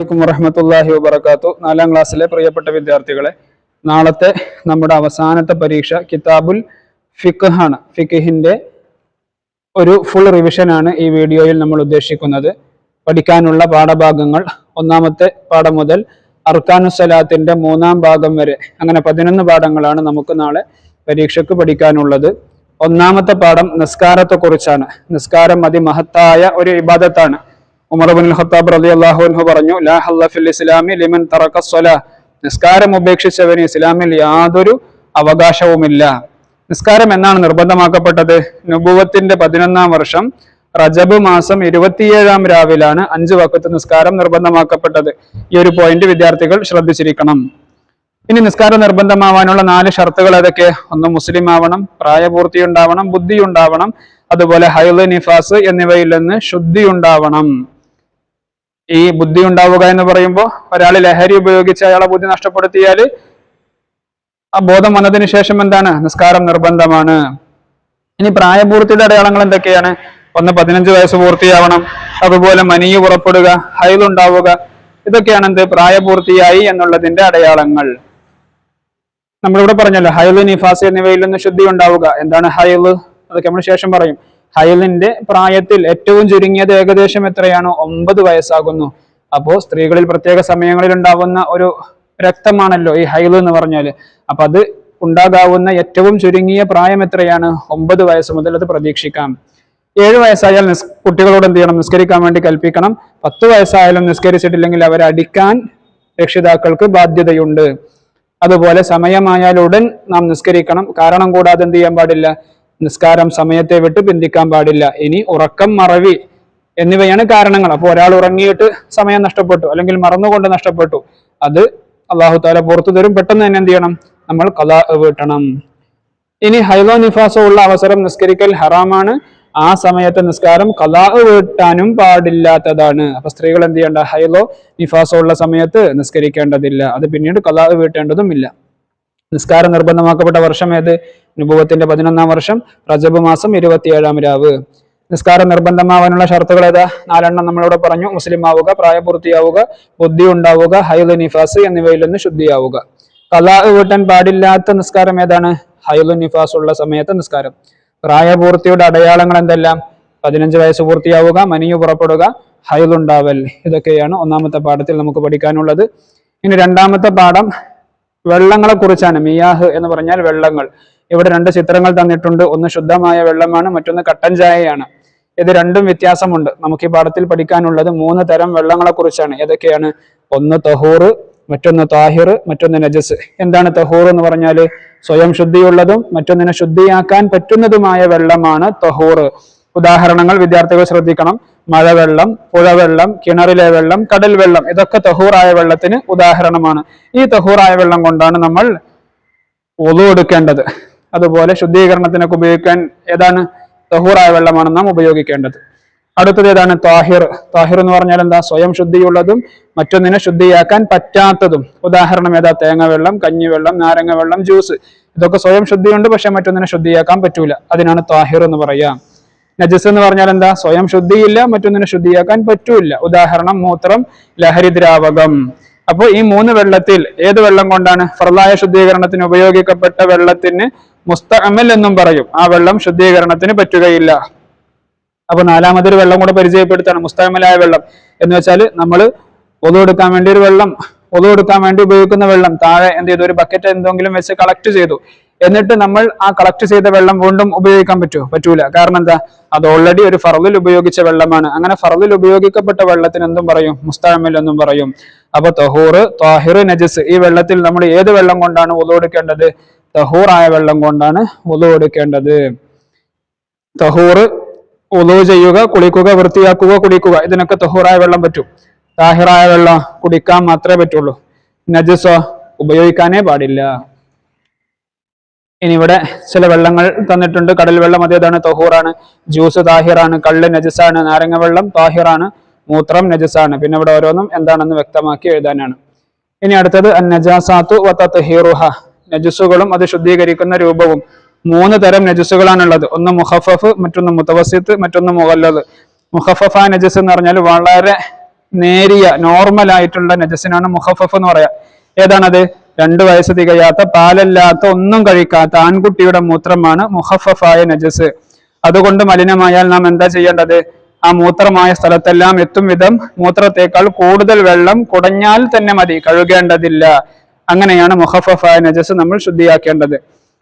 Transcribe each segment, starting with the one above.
വറഹമത്തല്ലാഹി വബർക്കാത്തു നാലാം ക്ലാസ്സിലെ പ്രിയപ്പെട്ട വിദ്യാർത്ഥികളെ നാളത്തെ നമ്മുടെ അവസാനത്തെ പരീക്ഷ കിതാബുൽ ഫിഖാണ്. ഫിഖിഹിന്റെ ഒരു ഫുൾ റിവിഷനാണ് ഈ വീഡിയോയിൽ നമ്മൾ ഉദ്ദേശിക്കുന്നത്. പഠിക്കാനുള്ള പാഠഭാഗങ്ങൾ ഒന്നാമത്തെ പാഠം മുതൽ അർക്കാനുസലാത്തിന്റെ മൂന്നാം ഭാഗം വരെ അങ്ങനെ പതിനൊന്ന് പാഠങ്ങളാണ് നമുക്ക് നാളെ പരീക്ഷയ്ക്ക് പഠിക്കാനുള്ളത്. ഒന്നാമത്തെ പാഠം നിസ്കാരത്തെ കുറിച്ചാണ് നിസ്കാരം അതിമഹത്തായ ഒരു ഇബാദത്താണ്. ഉമർ ബിൻ ഖത്താബ് റലി അൻഹു പറഞ്ഞു ലാ ഇസ്ലാമി ലിമൻ നിസ്കാരം ഉപേക്ഷിച്ചവന് ഇസ്ലാമിൽ യാതൊരു അവകാശവുമില്ല. നിസ്കാരം എന്നാണ് നിർബന്ധമാക്കപ്പെട്ടത്? നുബുവത്തിന്റെ പതിനൊന്നാം വർഷം റജബ് മാസം ഇരുപത്തിയേഴാം രാവിലാണ് അഞ്ചു വക്കത്ത് നിസ്കാരം നിർബന്ധമാക്കപ്പെട്ടത്. ഈ ഒരു പോയിന്റ് വിദ്യാർത്ഥികൾ ശ്രദ്ധിച്ചിരിക്കണം. ഇനി നിസ്കാരം നിർബന്ധമാവാനുള്ള നാല് ഷർത്തുകൾ ഏതൊക്കെ? ഒന്ന് മുസ്ലിം ആവണം പ്രായപൂർത്തി ഉണ്ടാവണം ബുദ്ധി ഉണ്ടാവണം അതുപോലെ ഹൈൽ നിഫാസ് എന്നിവയിൽ നിന്ന് ശുദ്ധി ഉണ്ടാവണം ഈ ബുദ്ധി ഉണ്ടാവുക എന്ന് പറയുമ്പോൾ ഒരാൾ ലഹരി ഉപയോഗിച്ച് അയാളെ ബുദ്ധി നഷ്ടപ്പെടുത്തിയാൽ ആ ബോധം വന്നതിന് ശേഷം എന്താണ്? നിസ്കാരം നിർബന്ധമാണ്. ഇനി പ്രായപൂർത്തിയുടെ അടയാളങ്ങൾ എന്തൊക്കെയാണ്? ഒന്ന് പതിനഞ്ച് വയസ്സ് പൂർത്തിയാവണം അതുപോലെ മനിയ് പുറപ്പെടുക ഹൈലുണ്ടാവുക ഇതൊക്കെയാണ് എന്ത്? പ്രായപൂർത്തിയായി എന്നുള്ളതിന്റെ അടയാളങ്ങൾ. നമ്മളിവിടെ പറഞ്ഞല്ലോ ഹൈൽ നിഫാസ് എന്നിവയിൽ നിന്ന് ശുദ്ധി ഉണ്ടാവുക. എന്താണ് ഹൈൽ അതൊക്കെ നമ്മൾ ശേഷം പറയും. ഹൈലിന്റെ പ്രായത്തിൽ ഏറ്റവും ചുരുങ്ങിയത് ഏകദേശം എത്രയാണ്? ഒമ്പത് വയസ്സാകുന്നു. അപ്പോൾ സ്ത്രീകളിൽ പ്രത്യേക സമയങ്ങളിൽ ഉണ്ടാവുന്ന ഒരു രക്തമാണല്ലോ ഈ ഹൈൽ എന്ന് പറഞ്ഞാൽ അപ്പൊ അത് ഉണ്ടാകാവുന്ന ഏറ്റവും ചുരുങ്ങിയ പ്രായം എത്രയാണ്? ഒമ്പത് വയസ്സ് മുതൽ അത് പ്രതീക്ഷിക്കാം. ഏഴ് വയസ്സായാൽ നിസ് കുട്ടികളോട് എന്ത് ചെയ്യണം? നിസ്കരിക്കാൻ വേണ്ടി കൽപ്പിക്കണം. പത്ത് വയസ്സായാലും നിസ്കരിച്ചിട്ടില്ലെങ്കിൽ അവരെ അടിക്കാൻ രക്ഷിതാക്കൾക്ക് ബാധ്യതയുണ്ട്. അതുപോലെ സമയമായാൽ ഉടൻ നാം നിസ്കരിക്കണം. കാരണം കൂടാതെ എന്ത് ചെയ്യാൻ പാടില്ല? നിസ്കാരം സമയത്തെ വിട്ട് പിന്തിക്കാൻ പാടില്ല. ഇനി ഉറക്കം മറവി എന്നിവയാണ് കാരണങ്ങൾ. അപ്പോൾ ഒരാൾ ഉറങ്ങിയിട്ട് സമയം നഷ്ടപ്പെട്ടു അല്ലെങ്കിൽ മറന്നുകൊണ്ട് നഷ്ടപ്പെട്ടു അത് അള്ളാഹു താല പുറത്തു തരും. പെട്ടെന്ന് തന്നെ എന്ത് ചെയ്യണം? നമ്മൾ കഥ വീട്ടണം ഇനി ഹൈലോ നിഫാസോ ഉള്ള അവസരം നിസ്കരിക്കൽ ഹറാമാണ്. ആ സമയത്തെ നിസ്കാരം കലാ വീട്ടാനും പാടില്ലാത്തതാണ്. അപ്പൊ സ്ത്രീകൾ എന്ത് ചെയ്യേണ്ട? ഹൈലോ നിഫാസോ ഉള്ള സമയത്ത് നിസ്കരിക്കേണ്ടതില്ല. അത് പിന്നീട് കലാ വീട്ടേണ്ടതുമില്ല നിസ്കാരം നിർബന്ധമാക്കപ്പെട്ട വർഷം ഏത്? അനുഭവത്തിന്റെ പതിനൊന്നാം വർഷം റജബ് മാസം ഇരുപത്തിയേഴാം രാവ്. നിസ്കാരം നിർബന്ധമാവാനുള്ള ഷർത്തുകൾ ഏതാ? നാലെണ്ണം നമ്മളിവിടെ പറഞ്ഞു മുസ്ലിം ആവുക പ്രായപൂർത്തിയാവുക ബുദ്ധി ഉണ്ടാവുക ഹൈലു നിഫാസ് എന്നിവയിൽ നിന്ന് ശുദ്ധിയാവുക. കലാ വീട്ടാൻ പാടില്ലാത്ത നിസ്കാരം ഏതാണ്? ഹൈലു നിഫാസ് ഉള്ള സമയത്ത് നിസ്കാരം. പ്രായപൂർത്തിയുടെ അടയാളങ്ങൾ എന്തെല്ലാം? പതിനഞ്ച് വയസ്സ് പൂർത്തിയാവുക മനിയു പുറപ്പെടുക ഹൈലുണ്ടാവൽ ഇതൊക്കെയാണ് ഒന്നാമത്തെ പാഠത്തിൽ നമുക്ക് പഠിക്കാനുള്ളത്. ഇനി രണ്ടാമത്തെ പാഠം വെള്ളങ്ങളെ കുറിച്ചാണ് മിയാഹ് എന്ന് പറഞ്ഞാൽ വെള്ളങ്ങൾ. ഇവിടെ രണ്ട് ചിത്രങ്ങൾ തന്നിട്ടുണ്ട്. ഒന്ന് ശുദ്ധമായ വെള്ളമാണ് മറ്റൊന്ന് കട്ടൻ ചായയാണ്. ഇത് രണ്ടും വ്യത്യാസമുണ്ട്. നമുക്ക് ഈ പാഠത്തിൽ പഠിക്കാനുള്ളത് മൂന്ന് തരം വെള്ളങ്ങളെ കുറിച്ചാണ്. ഏതൊക്കെയാണ്? ഒന്ന് തഹൂർ മറ്റൊന്ന് താഹിർ മറ്റൊന്ന് നജസ്. എന്താണ് തഹൂർ എന്ന് പറഞ്ഞാൽ സ്വയം ശുദ്ധിയുള്ളതും മറ്റൊന്നിനെ ശുദ്ധിയാക്കാൻ പറ്റുന്നതുമായ വെള്ളമാണ് തഹൂർ. ഉദാഹരണങ്ങൾ വിദ്യാർത്ഥികൾ ശ്രദ്ധിക്കണം. മഴവെള്ളം പുഴവെള്ളം കിണറിലെ വെള്ളം കടൽ വെള്ളം ഇതൊക്കെ തഹൂറായ വെള്ളത്തിന് ഉദാഹരണമാണ്. ഈ തഹൂറായ വെള്ളം കൊണ്ടാണ് നമ്മൾ ഒതു എടുക്കേണ്ടത്. അതുപോലെ ശുദ്ധീകരണത്തിനൊക്കെ ഉപയോഗിക്കാൻ ഏതാണ് തഹൂറായ വെള്ളമാണ് നാം ഉപയോഗിക്കേണ്ടത്. അടുത്തത് ഏതാണ് താഹിർ. താഹിർ എന്ന് പറഞ്ഞാൽ എന്താ? സ്വയം ശുദ്ധിയുള്ളതും മറ്റൊന്നിനെ ശുദ്ധിയാക്കാൻ പറ്റാത്തതും. ഉദാഹരണം ഏതാ? തേങ്ങ വെള്ളം കഞ്ഞിവെള്ളം നാരങ്ങ വെള്ളം ജ്യൂസ്. ഇതൊക്കെ സ്വയം ശുദ്ധിയുണ്ട് പക്ഷെ മറ്റൊന്നിനെ ശുദ്ധിയാക്കാൻ പറ്റൂല. അതിനാണ് താഹിർ എന്ന് പറയാം നജസ് എന്ന് പറഞ്ഞാൽ എന്താ? സ്വയം ശുദ്ധിയില്ല മറ്റൊന്നിനെ ശുദ്ധിയാക്കാൻ പറ്റൂല ഉദാഹരണം മൂത്രം ലഹരി ദ്രാവകം. അപ്പോൾ ഈ മൂന്ന് വെള്ളത്തിൽ ഏത് വെള്ളം കൊണ്ടാണ്? ഫർലായ ശുദ്ധീകരണത്തിന് ഉപയോഗിക്കപ്പെട്ട വെള്ളത്തിന് മുസ്തഅമൽ എന്നും പറയും. ആ വെള്ളം ശുദ്ധീകരണത്തിന് പറ്റുകയില്ല. അപ്പൊ നാലാമതൊരു വെള്ളം കൂടെ പരിചയപ്പെടുത്താണ് മുസ്തഅമലായ വെള്ളം. എന്ന് വെച്ചാൽ നമ്മൾ ഒതു എടുക്കാൻ വേണ്ടി ഒരു വെള്ളം ഒതു എടുക്കാൻ വേണ്ടി ഉപയോഗിക്കുന്ന വെള്ളം താഴെ എന്ത് ചെയ്തു? ഒരു ബക്കറ്റ് എന്തെങ്കിലും വെച്ച് കളക്ട് ചെയ്തു. എന്നിട്ട് നമ്മൾ ആ കളക്ട് ചെയ്ത വെള്ളം വീണ്ടും ഉപയോഗിക്കാൻ പറ്റുമോ പറ്റൂല. കാരണം എന്താ? അത് ഓൾറെഡി ഒരു ഫറലിൽ ഉപയോഗിച്ച വെള്ളമാണ്. അങ്ങനെ ഫറലിൽ ഉപയോഗിക്കപ്പെട്ട വെള്ളത്തിന് എന്തും പറയും? മുസ്തഅമൽ എന്നും പറയും. അപ്പൊ തഹൂർ താഹിർ നജസ് ഈ വെള്ളത്തിൽ നമ്മൾ ഏത് വെള്ളം കൊണ്ടാണ് ഒതുകൊടുക്കേണ്ടത് തഹൂറായ വെള്ളം കൊണ്ടാണ് ഉളു എടുക്കേണ്ടത് തഹൂറ് ഉളു ചെയ്യുക കുളിക്കുക വൃത്തിയാക്കുക കുടിക്കുക. ഇതിനൊക്കെ തഹൂറായ വെള്ളം പറ്റും. താഹിറായ വെള്ളം കുടിക്കാൻ മാത്രമേ പറ്റുള്ളൂ. നജസ ഉപയോഗിക്കാനേ പാടില്ല. ഇനി ഇവിടെ ചില വെള്ളങ്ങൾ തന്നിട്ടുണ്ട്. കടൽ വെള്ളം അതേതാണ്. തഹൂറാണ്. ജ്യൂസ് താഹിറാണ്. കള്ള് നജസാണ്. നാരങ്ങ വെള്ളം താഹിറാണ്. മൂത്രം നജസാണ്. പിന്നെ ഇവിടെ ഓരോന്നും എന്താണെന്ന് വ്യക്തമാക്കി എഴുതാനാണ്. ഇനി അടുത്തത് നജാസാത്തു വത്തഹിറുഹ. നജസുകളും അത് ശുദ്ധീകരിക്കുന്ന രൂപവും മൂന്ന് തരം നജസുകളാണുള്ളത്. ഒന്ന് മുഹഫഫ് മറ്റൊന്ന് മുത്തവസിത്ത് മറ്റൊന്ന് മുഹല്ലത് മുഹഫഫ നജസ് എന്ന് പറഞ്ഞാൽ വളരെ നേരിയ നോർമൽ ആയിട്ടുള്ള നജസിനാണ് മുഹഫഫ് എന്ന് പറയാ. ഏതാണത്? രണ്ടു വയസ്സ് തികയാത്ത പാലല്ലാത്ത ഒന്നും കഴിക്കാത്ത ആൺകുട്ടിയുടെ മൂത്രമാണ് മുഹഫഫായ നജസ്. അതുകൊണ്ട് മലിനമായാൽ നാം എന്താ ചെയ്യേണ്ടത്? ആ മൂത്രമായ സ്ഥലത്തെല്ലാം എത്തും വിധം മൂത്രത്തേക്കാൾ കൂടുതൽ വെള്ളം കുടഞ്ഞാൽ തന്നെ മതി കഴുകേണ്ടതില്ല. അങ്ങനെയാണ് മുഹഫഫായ നജസ് നമ്മൾ ശുദ്ധിയാക്കേണ്ടത്.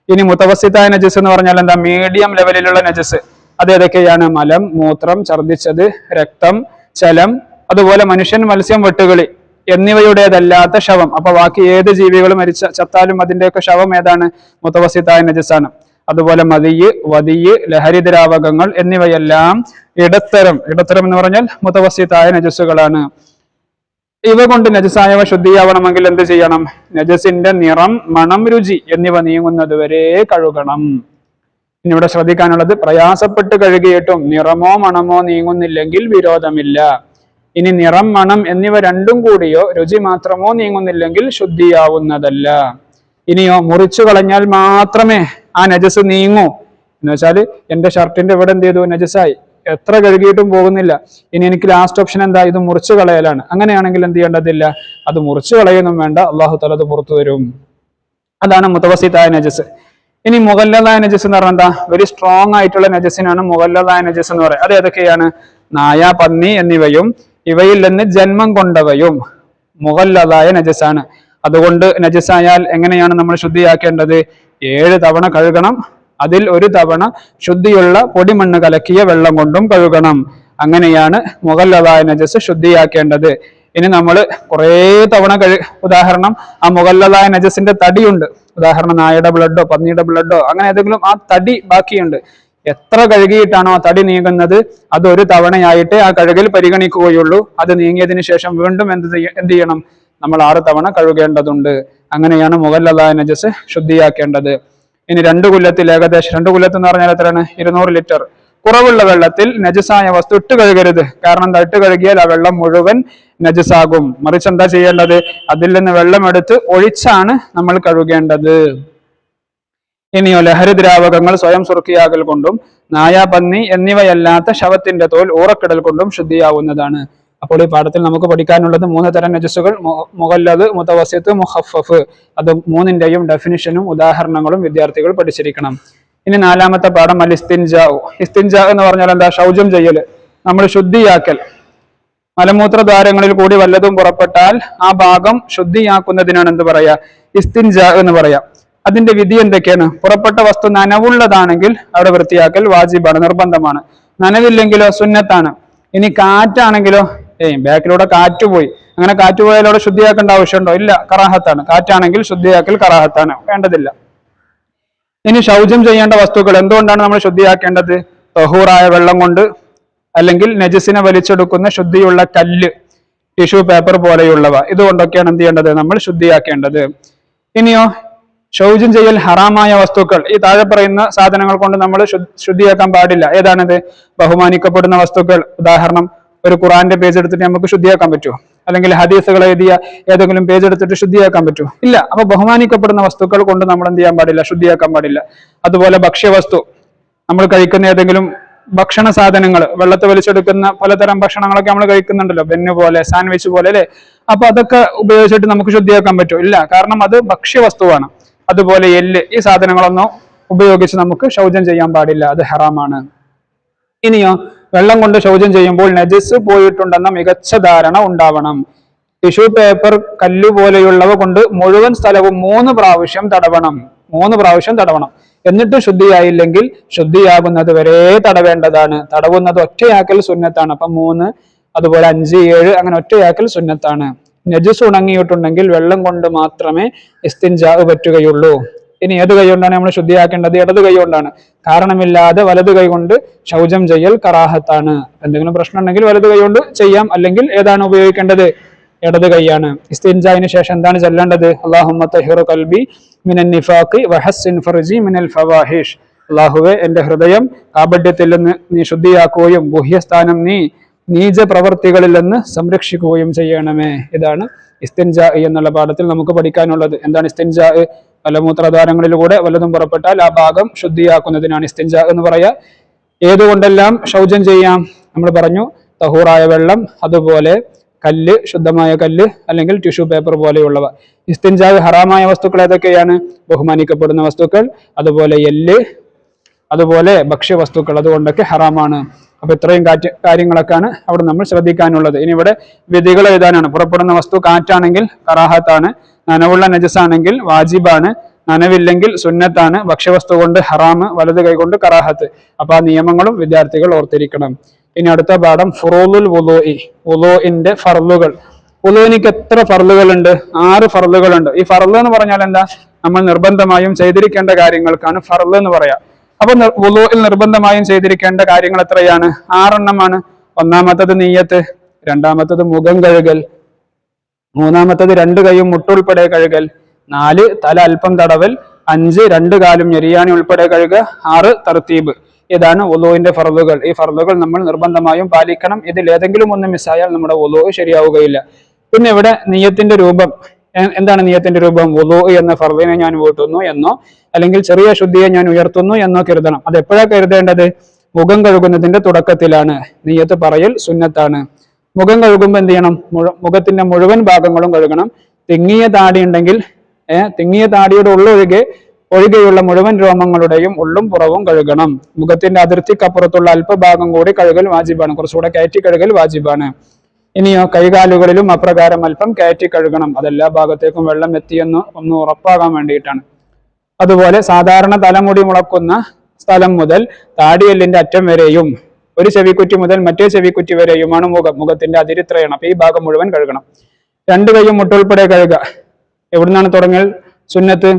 ഇനി മുത്തവസിത്തായ നജസ് എന്ന് പറഞ്ഞാൽ എന്താ? മീഡിയം ലെവലിലുള്ള നജസ്. അത് ഏതൊക്കെയാണ്? മലം മൂത്രം ഛർദ്ദിച്ചത് രക്തം ചലം അതുപോലെ മനുഷ്യൻ മത്സ്യം വെട്ടുകളി എന്നിവയുടേതല്ലാത്ത ശവം. അപ്പൊ ബാക്കി ഏത് ജീവികൾ മരിച്ച ചത്താലും അതിന്റെയൊക്കെ ശവം ഏതാണ്? മുത്തവസിത്തായ നജസാണ് അതുപോലെ മതിയ് വതിയ് ലഹരി ദ്രാവകങ്ങൾ എന്നിവയെല്ലാം ഇടത്തരം. ഇടത്തരം എന്ന് പറഞ്ഞാൽ മുത്തവസിത്തായ നജസ്സുകളാണ്. ഇവ കൊണ്ട് നജസായവ ശുദ്ധിയാവണമെങ്കിൽ എന്ത് ചെയ്യണം? നജസിന്റെ നിറം മണം രുചി എന്നിവ നീങ്ങുന്നത് വരെ കഴുകണം. ഇവിടെ ശ്രദ്ധിക്കാനുള്ളത് പ്രയാസപ്പെട്ട് കഴുകിയിട്ടും നിറമോ മണമോ നീങ്ങുന്നില്ലെങ്കിൽ വിരോധമില്ല. ഇനി നിറം മണം എന്നിവ രണ്ടും കൂടിയോ രുചി മാത്രമോ നീങ്ങുന്നില്ലെങ്കിൽ ശുദ്ധിയാവുന്നതല്ല. ഇനിയോ മുറിച്ചു കളഞ്ഞാൽ മാത്രമേ ആ നജസ് നീങ്ങൂ. എന്ന് വെച്ചാൽ എന്റെ ഷർട്ടിന്റെ ഇവിടെ എന്ത് ചെയ്തു? നജസായി. എത്ര കഴുകിയിട്ടും പോകുന്നില്ല. ഇനി എനിക്ക് ലാസ്റ്റ് ഓപ്ഷൻ എന്താ? ഇത് മുറിച്ചു കളയലാണ്. അങ്ങനെയാണെങ്കിൽ എന്ത് ചെയ്യേണ്ടതില്ല? അത് മുറിച്ചു കളയൊന്നും വേണ്ട. അള്ളാഹു തല അത് പുറത്തു തരും. അതാണ് മുത്തവസിത്തായ നജസ്. ഇനി മുഗല്ലതായ നജസ് എന്ന് പറഞ്ഞാൽ എന്താ? വെരി സ്ട്രോങ് ആയിട്ടുള്ള നജസിനാണ് മുഗല്ലതായ നജസ് എന്ന് പറയുന്നത്. അത് ഏതൊക്കെയാണ്? നായ പന്നി എന്നിവയും ഇവയിൽ നിന്ന് ജന്മം കൊണ്ടവയും മുഗല്ലതായ നജസാണ് അതുകൊണ്ട് നജസായാൽ എങ്ങനെയാണ് നമ്മൾ ശുദ്ധിയാക്കേണ്ടത്? ഏഴ് തവണ കഴുകണം. അതിൽ ഒരു തവണ ശുദ്ധിയുള്ള പൊടിമണ്ണ് കലക്കിയ വെള്ളം കൊണ്ടും കഴുകണം. അങ്ങനെയാണ് മുഗല്ലതായ നജസ് ശുദ്ധിയാക്കേണ്ടത്. ഇനി നമ്മൾ കുറേ തവണ കഴി ഉദാഹരണം ആ മുഗല്ലതായ നജസിന്റെ തടിയുണ്ട്. ഉദാഹരണം നായയുടെ ബ്ലഡോ പന്നിയുടെ ബ്ലഡോ അങ്ങനെ ഏതെങ്കിലും ആ തടി ബാക്കിയുണ്ട്. എത്ര കഴുകിയിട്ടാണോ ആ തടി നീങ്ങുന്നത് അത് ഒരു തവണയായിട്ട് ആ കഴുകൽ പരിഗണിക്കുകയുള്ളൂ. അത് നീങ്ങിയതിന് ശേഷം വീണ്ടും എന്ത് എന്ത് ചെയ്യണം? നമ്മൾ ആറ് തവണ കഴുകേണ്ടതുണ്ട്. അങ്ങനെയാണ് മുഗല്ലതായ നജസ് ശുദ്ധിയാക്കേണ്ടത്. ഇനി രണ്ട് കുല്ലത്തിൽ ഏകദേശം രണ്ട് കുല്ലത്ത് എന്ന് പറഞ്ഞാൽ എത്രയാണ്? ഇരുന്നൂറ് ലിറ്റർ. കുറവുള്ള വെള്ളത്തിൽ നജസായ വസ്തു ഇട്ട് കഴുകരുത്. കാരണം എന്താ? ഇട്ട് കഴുകിയാൽ ആ വെള്ളം മുഴുവൻ നജസാകും. മറിച്ച് എന്താ ചെയ്യേണ്ടത്? അതിൽ നിന്ന് വെള്ളം എടുത്ത് ഒഴിച്ചാണ് നമ്മൾ കഴുകേണ്ടത്. ഇനിയോ ലഹരി ദ്രാവകങ്ങൾ സ്വയം സുറുക്കിയാകൽ കൊണ്ടും നായാപന്നി എന്നിവയല്ലാത്ത ശവത്തിന്റെ തോൽ ഊറക്കിടൽ കൊണ്ടും ശുദ്ധിയാവുന്നതാണ്. അപ്പോൾ ഈ പാഠത്തിൽ നമുക്ക് പഠിക്കാനുള്ളത് മൂന്ന് തരം നജസ്സുകൾ മു- മുതവസ്യത്ത് മുഹഫഫ്. അത് മൂന്നിന്റെയും ഡെഫിനിഷനും ഉദാഹരണങ്ങളും വിദ്യാർത്ഥികൾ പഠിച്ചിരിക്കണം. ഇനി നാലാമത്തെ പാഠം അൽ ഇസ്തിൻജാവ് ഇസ്തിൻജാ എന്ന് പറഞ്ഞാൽ എന്താ? ശൗചം ചെയ്യൽ നമ്മൾ ശുദ്ധിയാക്കൽ. മലമൂത്ര ദ്വാരങ്ങളിൽ കൂടി വല്ലതും പുറപ്പെട്ടാൽ ആ ഭാഗം ശുദ്ധിയാക്കുന്നതിനാണ് എന്ത് പറയാ? ഇസ്തിൻജാ എന്ന് പറയാം. അതിന്റെ വിധി എന്തൊക്കെയാണ്? പുറപ്പെട്ട വസ്തു നനവുള്ളതാണെങ്കിൽ അവിടെ വൃത്തിയാക്കൽ വാജിബാണ് നിർബന്ധമാണ്. നനവില്ലെങ്കിലോ സുന്നത്താണ്. ഇനി കാറ്റാണെങ്കിലോ ഏയ് ബാക്കിലൂടെ കാറ്റ് പോയി. അങ്ങനെ കാറ്റ് പോയാലൂടെ ശുദ്ധിയാക്കേണ്ട ആവശ്യമുണ്ടോ? ഇല്ല കറാഹത്താണ്. കാറ്റാണെങ്കിൽ ശുദ്ധിയാക്കൽ കറാഹത്താണ്. വേണ്ടതില്ല. ഇനി ശൗചം ചെയ്യേണ്ട വസ്തുക്കൾ എന്തുകൊണ്ടാണ് നമ്മൾ ശുദ്ധിയാക്കേണ്ടത്? തഹൂറായ വെള്ളം കൊണ്ട് അല്ലെങ്കിൽ നജസിനെ വലിച്ചെടുക്കുന്ന ശുദ്ധിയുള്ള കല്ല് ടിഷ്യൂ പേപ്പർ പോലെയുള്ളവ. ഇതുകൊണ്ടൊക്കെയാണ് എന്ത് ചെയ്യേണ്ടത്? നമ്മൾ ശുദ്ധിയാക്കേണ്ടത്. ഇനിയോ ശൗചം ചെയ്യൽ ഹറാമായ വസ്തുക്കൾ. ഈ താഴെ പറയുന്ന സാധനങ്ങൾ കൊണ്ട് നമ്മൾ ശുദ്ധിയാക്കാൻ പാടില്ല. ഏതാണിത്? ബഹുമാനിക്കപ്പെടുന്ന വസ്തുക്കൾ. ഉദാഹരണം ഒരു ഖുറാന്റെ പേജ് എടുത്തിട്ട് നമുക്ക് ശുദ്ധിയാക്കാൻ പറ്റുമോ അല്ലെങ്കിൽ ഹദീസുകൾ എഴുതിയ ഏതെങ്കിലും പേജ് എടുത്തിട്ട് ശുദ്ധിയാക്കാൻ പറ്റുമോ ഇല്ല. അപ്പൊ ബഹുമാനിക്കപ്പെടുന്ന വസ്തുക്കൾ കൊണ്ട് നമ്മൾ എന്ത് ചെയ്യാൻ പാടില്ല? ശുദ്ധിയാക്കാൻ പാടില്ല. അതുപോലെ ഭക്ഷ്യവസ്തു. നമ്മൾ കഴിക്കുന്ന ഏതെങ്കിലും ഭക്ഷണ സാധനങ്ങൾ വെള്ളത്തെ വലിച്ചെടുക്കുന്ന പലതരം ഭക്ഷണങ്ങളൊക്കെ നമ്മൾ കഴിക്കുന്നുണ്ടല്ലോ. ബെന്നു പോലെ സാൻഡ്വിച്ച് പോലെ അല്ലെ? അപ്പൊ അതൊക്കെ ഉപയോഗിച്ചിട്ട് നമുക്ക് ശുദ്ധിയാക്കാൻ പറ്റുമോ ഇല്ല. കാരണം അത് ഭക്ഷ്യവസ്തുവാണ്. അതുപോലെ എല്ല് ഈ സാധനങ്ങളൊന്നും ഉപയോഗിച്ച് നമുക്ക് ശൗചം ചെയ്യാൻ പാടില്ല. അത് ഹറാമാണ്. ഇനിയോ വെള്ളം കൊണ്ട് ശൗചം ചെയ്യുമ്പോൾ നജസ് പോയിട്ടുണ്ടെന്ന മികച്ച ധാരണ ഉണ്ടാവണം. ടിഷ്യൂ പേപ്പർ കല്ല് പോലെയുള്ളവ കൊണ്ട് മുഴുവൻ സ്ഥലവും മൂന്ന് പ്രാവശ്യം തടവണം. മൂന്ന് പ്രാവശ്യം തടവണം. എന്നിട്ട് ശുദ്ധിയായില്ലെങ്കിൽ ശുദ്ധിയാകുന്നത് വരെ തടവേണ്ടതാണ്. തടവുന്നത് ഒറ്റയാക്കൽ സുന്നത്താണ്. അപ്പൊ മൂന്ന് അതുപോലെ അഞ്ച് ഏഴ് അങ്ങനെ ഒറ്റയാക്കൽ സുന്നത്താണ്. നജസ് ഉണങ്ങിയിട്ടുണ്ടെങ്കിൽ വെള്ളം കൊണ്ട് മാത്രമേ ഇസ്തിൻജാവ് പറ്റുകയുള്ളൂ. ഇനി ഏത് കൈ കൊണ്ടാണ് നമ്മൾ ശുദ്ധിയാക്കേണ്ടത്. ഇടത് കൈ കൊണ്ടാണ്. കാരണമില്ലാതെ വലതു കൈകൊണ്ട് ശൗചം ചെയ്യൽ കറാഹത്താണ്. എന്തെങ്കിലും പ്രശ്നം ഉണ്ടെങ്കിൽ വലത് കൈ കൊണ്ട് ചെയ്യാം. അല്ലെങ്കിൽ ഏതാണ് ഉപയോഗിക്കേണ്ടത്? ഇടത് കൈയാണ്. ഇസ്തിൻജായിന് ശേഷം എന്താണ് ചെല്ലേണ്ടത്? അള്ളാഹുമ്മ തഹിറു കൽബി ഫർജി മിനൽ ഫവാഹിഷ്. അള്ളാഹുവെ എന്റെ ഹൃദയം കാപഡ്യത്തിൽ നിന്ന് നീ ശുദ്ധിയാക്കുകയും ഗുഹ്യസ്ഥാനം നീ നീച പ്രവർത്തികളിൽ നിന്ന് സംരക്ഷിക്കുകയും ചെയ്യണമേ. ഇതാണ് ഇസ്തിൻജ എന്നുള്ള പാഠത്തിൽ നമുക്ക് പഠിക്കാനുള്ളത്. എന്താണ് ഇസ്തിൻജാ? മലമൂത്രദ്വാരങ്ങളിലൂടെ വല്ലതും പുറപ്പെട്ടാൽ ആ ഭാഗം ശുദ്ധിയാക്കുന്നതിനാണ് ഇസ്തിഞ്ച എന്ന് പറയാ. ഏതുകൊണ്ടെല്ലാം ശൗചം ചെയ്യാം? നമ്മൾ പറഞ്ഞു തഹൂറായ വെള്ളം അതുപോലെ കല്ല് ശുദ്ധമായ കല്ല് അല്ലെങ്കിൽ ടിഷ്യൂ പേപ്പർ പോലെയുള്ളവ. ഇസ്തിൻജാവ് ഹറാമായ വസ്തുക്കൾ ഏതൊക്കെയാണ്? ബഹുമാനിക്കപ്പെടുന്ന വസ്തുക്കൾ അതുപോലെ എല്ല് അതുപോലെ ഭക്ഷ്യവസ്തുക്കൾ അതുകൊണ്ടൊക്കെ ഹറാമാണ്. അപ്പൊ ഇത്രയും കാറ്റ് കാര്യങ്ങളൊക്കെയാണ് അവിടെ നമ്മൾ ശ്രദ്ധിക്കാനുള്ളത്. ഇനി ഇവിടെ വിധികൾ എഴുതാനാണ്. പുറപ്പെടുന്ന വസ്തു കാറ്റാണെങ്കിൽ കറാഹത്താണ്. നനവുള്ള നജസാണെങ്കിൽ വാജിബാണ്. നനവില്ലെങ്കിൽ സുന്നത്താണ്. ഭക്ഷ്യവസ്തു കൊണ്ട് ഹറാമ് വലത് കൈകൊണ്ട് കറാഹത്ത്. അപ്പൊ ആ നിയമങ്ങളും വിദ്യാർത്ഥികൾ ഓർത്തിരിക്കണം. ഇനി അടുത്ത പാഠം ഫുറോലുൽ വുലോഇ വുലോഇന്റെ ഫർലുകൾ വുലോനിക്ക് എത്ര ഫർലുകൾ ഉണ്ട് ആറ് ഫർലുകൾ ഉണ്ട് ഈ ഫർൽ എന്ന് പറഞ്ഞാൽ എന്താ? നമ്മൾ നിർബന്ധമായും ചെയ്തിരിക്കേണ്ട കാര്യങ്ങൾക്കാണ് ഫർൽ എന്ന് പറയാം. അപ്പൊ വുലോയിൽ നിർബന്ധമായും ചെയ്തിരിക്കേണ്ട കാര്യങ്ങൾ എത്രയാണ്? ആറെണ്ണമാണ്. ഒന്നാമത്തത് നീയത്ത് രണ്ടാമത്തത് മുഖം കഴുകൽ മൂന്നാമത്തത് രണ്ട് കൈയും മുട്ടുൾപ്പെടെ കഴുകൽ. നാല് തല അല്പം തടവൽ. അഞ്ച് രണ്ട് കാലും ഞെരിയാണി ഉൾപ്പെടെ കഴുകുക ആറ് തർത്തീബ്. ഇതാണ് ഒലോവിന്റെ ഫർദുകൾ. ഈ ഫർദുകൾ നമ്മൾ നിർബന്ധമായും പാലിക്കണം. ഇതിൽ ഏതെങ്കിലും ഒന്ന് മിസ്സായാൽ നമ്മുടെ ഒലോ ശരിയാവുകയില്ല. പിന്നെ ഇവിടെ നീയത്തിന്റെ രൂപം. എന്താണ് നീയത്തിന്റെ രൂപം? ഒലോ എന്ന ഫർദിനെ ഞാൻ വീട്ടുന്നു എന്നോ അല്ലെങ്കിൽ ചെറിയ ശുദ്ധിയെ ഞാൻ ഉയർത്തുന്നു എന്നോ കരുതണം. അത് എപ്പോഴാണ് കരുതേണ്ടത്? മുഖം കഴുകുന്നതിന്റെ തുടക്കത്തിലാണ്. നീയത്ത് പറയൽ സുന്നത്താണ്. മുഖം കഴുകുമ്പോൾ എന്ത് ചെയ്യണം? മുഖത്തിന്റെ മുഴുവൻ ഭാഗങ്ങളും കഴുകണം. തിങ്ങിയ താടി ഉണ്ടെങ്കിൽ ഏഹ് തിങ്ങിയ താടിയുടെ ഉള്ളൊഴികെ ഒഴികെയുള്ള മുഴുവൻ രോമങ്ങളുടെയും ഉള്ളും പുറവും കഴുകണം. മുഖത്തിന്റെ അതിർത്തിക്കപ്പുറത്തുള്ള അല്പഭാഗം കൂടി കഴുകൽ വാജിബാണ്. കുറച്ചുകൂടെ കയറ്റി കഴുകൽ വാജിബാണ്. ഇനിയോ കൈകാലുകളിലും അപ്രകാരം അല്പം കയറ്റി കഴുകണം. അതെല്ലാ ഭാഗത്തേക്കും വെള്ളം എത്തിയെന്ന് ഒന്ന് ഉറപ്പാകാൻ വേണ്ടിയിട്ടാണ്. അതുപോലെ സാധാരണ തലമുടി മുളക്കുന്ന സ്ഥലം മുതൽ താടിയെല്ലിന്റെ അറ്റം വരെയും ഒരു ചെവിക്കുറ്റി മുതൽ മറ്റേ ചെവിക്കുറ്റി വരെയുമാണ് മുഖം. മുഖത്തിന്റെ അതിരിത്രയാണ്. അപ്പൊ ഈ ഭാഗം മുഴുവൻ കഴുകണം. രണ്ട് കൈയും മുട്ടുൾപ്പെടെ കഴുകുക. എവിടുന്നാണ് തുടങ്ങൽ? സുന്നത്ത്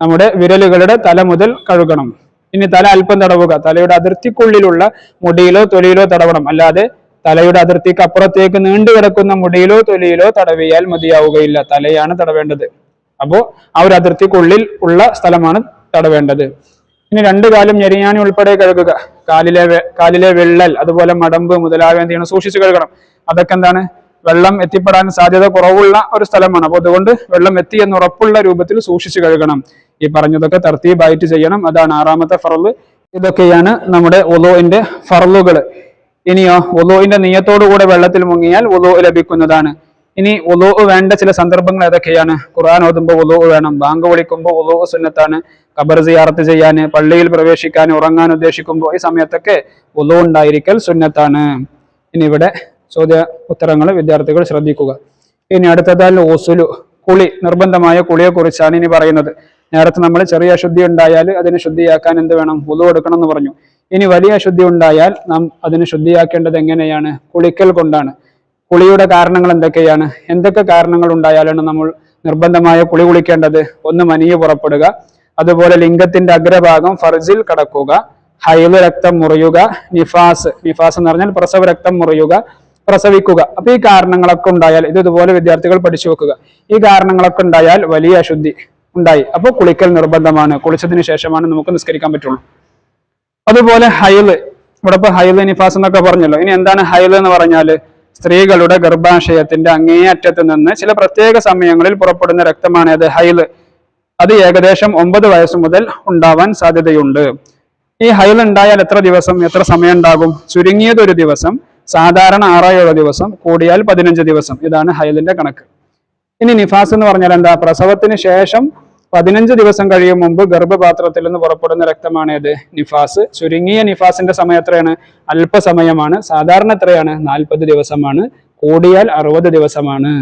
നമ്മുടെ വിരലുകളുടെ തല മുതൽ കഴുകണം. ഇനി തല അല്പം തടവുക. തലയുടെ അതിർത്തിക്കുള്ളിലുള്ള മുടിയിലോ തൊലിയിലോ തടവണം. അല്ലാതെ തലയുടെ അതിർത്തിക്ക് അപ്പുറത്തേക്ക് നീണ്ടു കിടക്കുന്ന മുടിയിലോ തൊലിയിലോ തടവിയാൽ മതിയാവുകയില്ല. തലയാണ് തടവേണ്ടത്. അപ്പോ ആ ഒരു അതിർത്തിക്കുള്ളിൽ ഉള്ള സ്ഥലമാണ് തടവേണ്ടത്. ഇനി രണ്ടു കാലും ഞെരിയാണി ഉൾപ്പെടെ കഴുകുക. കാലിലെ കാലിലെ വിള്ളൽ അതുപോലെ മടമ്പ് മുതലായവ എന്ത് ചെയ്യണം? സൂക്ഷിച്ചു കഴുകണം. അതൊക്കെ എന്താണ്? വെള്ളം എത്തിപ്പെടാൻ സാധ്യത കുറവുള്ള ഒരു സ്ഥലമാണ്. അപ്പോൾ അതുകൊണ്ട് വെള്ളം എത്തി എന്ന് ഉറപ്പുള്ള രൂപത്തിൽ സൂക്ഷിച്ചു കഴുകണം. ഈ പറഞ്ഞതൊക്കെ തർത്തീബായിട്ട് ചെയ്യണം. അതാണ് ആറാമത്തെ ഫറൽ ഇതൊക്കെയാണ് നമ്മുടെ ഒലോയിന്റെ ഫറലുകൾ. ഇനിയോ ഒലോയിന്റെ നീയത്തോടുകൂടെ വെള്ളത്തിൽ മുങ്ങിയാൽ ഒലോ ലഭിക്കുന്നതാണ്. ഇനി ഒലോ വേണ്ട ചില സന്ദർഭങ്ങൾ ഏതൊക്കെയാണ്? ഖുർആൻ ഓതുമ്പോൾ ഒലോ വേണം. ബാങ്ക് വിളിക്കുമ്പോൾ ഒലോ സുന്നത്താണ്. ഖബർ സിയാറത്ത് ചെയ്യാൻ പള്ളിയിൽ പ്രവേശിക്കാൻ ഉറങ്ങാൻ ഉദ്ദേശിക്കുമ്പോൾ ഈ സമയത്തൊക്കെ ഒലോ ഉണ്ടായിരിക്കൽ സുന്നത്താണ്. ഇനി ഇവിടെ ചോദ്യ ഉത്തരങ്ങൾ വിദ്യാർത്ഥികൾ ശ്രദ്ധിക്കുക. ഇനി അടുത്തതാൽ ഓസുലു കുളി നിർബന്ധമായ കുളിയെ കുറിച്ചാണ് ഇനി പറയുന്നത്. നേരത്തെ നമ്മൾ ചെറിയ അശുദ്ധി ഉണ്ടായാൽ അതിനെ ശുദ്ധിയാക്കാൻ എന്ത് വേണം? ഉളു എടുക്കണം എന്ന് പറഞ്ഞു. ഇനി വലിയ അശുദ്ധി ഉണ്ടായാൽ നാം അതിനെ ശുദ്ധിയാക്കേണ്ടത് എങ്ങനെയാണ്? കുളിക്കൽ കൊണ്ടാണ്. കുളിയുടെ കാരണങ്ങൾ എന്തൊക്കെയാണ്? എന്തൊക്കെ കാരണങ്ങൾ ഉണ്ടായാലാണ് നമ്മൾ നിർബന്ധമായ കുളി കുളിക്കേണ്ടത്? ഒന്ന് മനിയ പുറപ്പെടുക. അതുപോലെ ലിംഗത്തിന്റെ അഗ്രഭാഗം ഫർജിൽ കടക്കുക ഹൈവ് രക്തം മുറിയുക നിഫാസ് നിഫാസ് എന്ന് പറഞ്ഞാൽ പ്രസവ രക്തം മുറിയുക പ്രസവിക്കുക. അപ്പൊ ഈ കാരണങ്ങളൊക്കെ ഉണ്ടായാൽ ഇത് ഇതുപോലെ വിദ്യാർത്ഥികൾ പഠിച്ചു വെക്കുക. ഈ കാരണങ്ങളൊക്കെ ഉണ്ടായാൽ വലിയ അശുദ്ധി ഉണ്ടായി. അപ്പോൾ കുളിക്കൽ നിർബന്ധമാണ്. കുളിച്ചതിന് ശേഷമാണ് നമുക്ക് നിസ്കരിക്കാൻ പറ്റുള്ളൂ. അതുപോലെ ഹൈൽ ഇവിടെ ഇപ്പൊ ഹൈൽ നിഫാസ് എന്നൊക്കെ പറഞ്ഞല്ലോ. ഇനി എന്താണ് ഹൈൽ എന്ന് പറഞ്ഞാൽ? സ്ത്രീകളുടെ ഗർഭാശയത്തിന്റെ അങ്ങേയറ്റത്ത് നിന്ന് ചില പ്രത്യേക സമയങ്ങളിൽ പുറപ്പെടുന്ന രക്തമാണ് അത് ഹൈൽ അത് ഏകദേശം ഒമ്പത് വയസ്സ് മുതൽ ഉണ്ടാവാൻ സാധ്യതയുണ്ട്. ഈ ഹൈൽ ഉണ്ടായാൽ എത്ര ദിവസം എത്ര സമയം ഉണ്ടാകും? ചുരുങ്ങിയത് ഒരു ദിവസം സാധാരണ ആറോ ഏഴോ ദിവസം കൂടിയാൽ പതിനഞ്ച് ദിവസം. ഇതാണ് ഹൈലിന്റെ കണക്ക്. ഇനി നിഫാസ് എന്ന് പറഞ്ഞാൽ എന്താ? പ്രസവത്തിന് ശേഷം പതിനഞ്ച് ദിവസം കഴിയും മുമ്പ് ഗർഭപാത്രത്തിൽ നിന്ന് പുറപ്പെടുന്ന രക്തമാണ് ഏത്? നിഫാസ്. ചുരുങ്ങിയ നിഫാസിന്റെ സമയം എത്രയാണ്? അല്പസമയമാണ്. സാധാരണ എത്രയാണ്? നാൽപ്പത് ദിവസമാണ്. കൂടിയാൽ അറുപത് ദിവസമാണ്.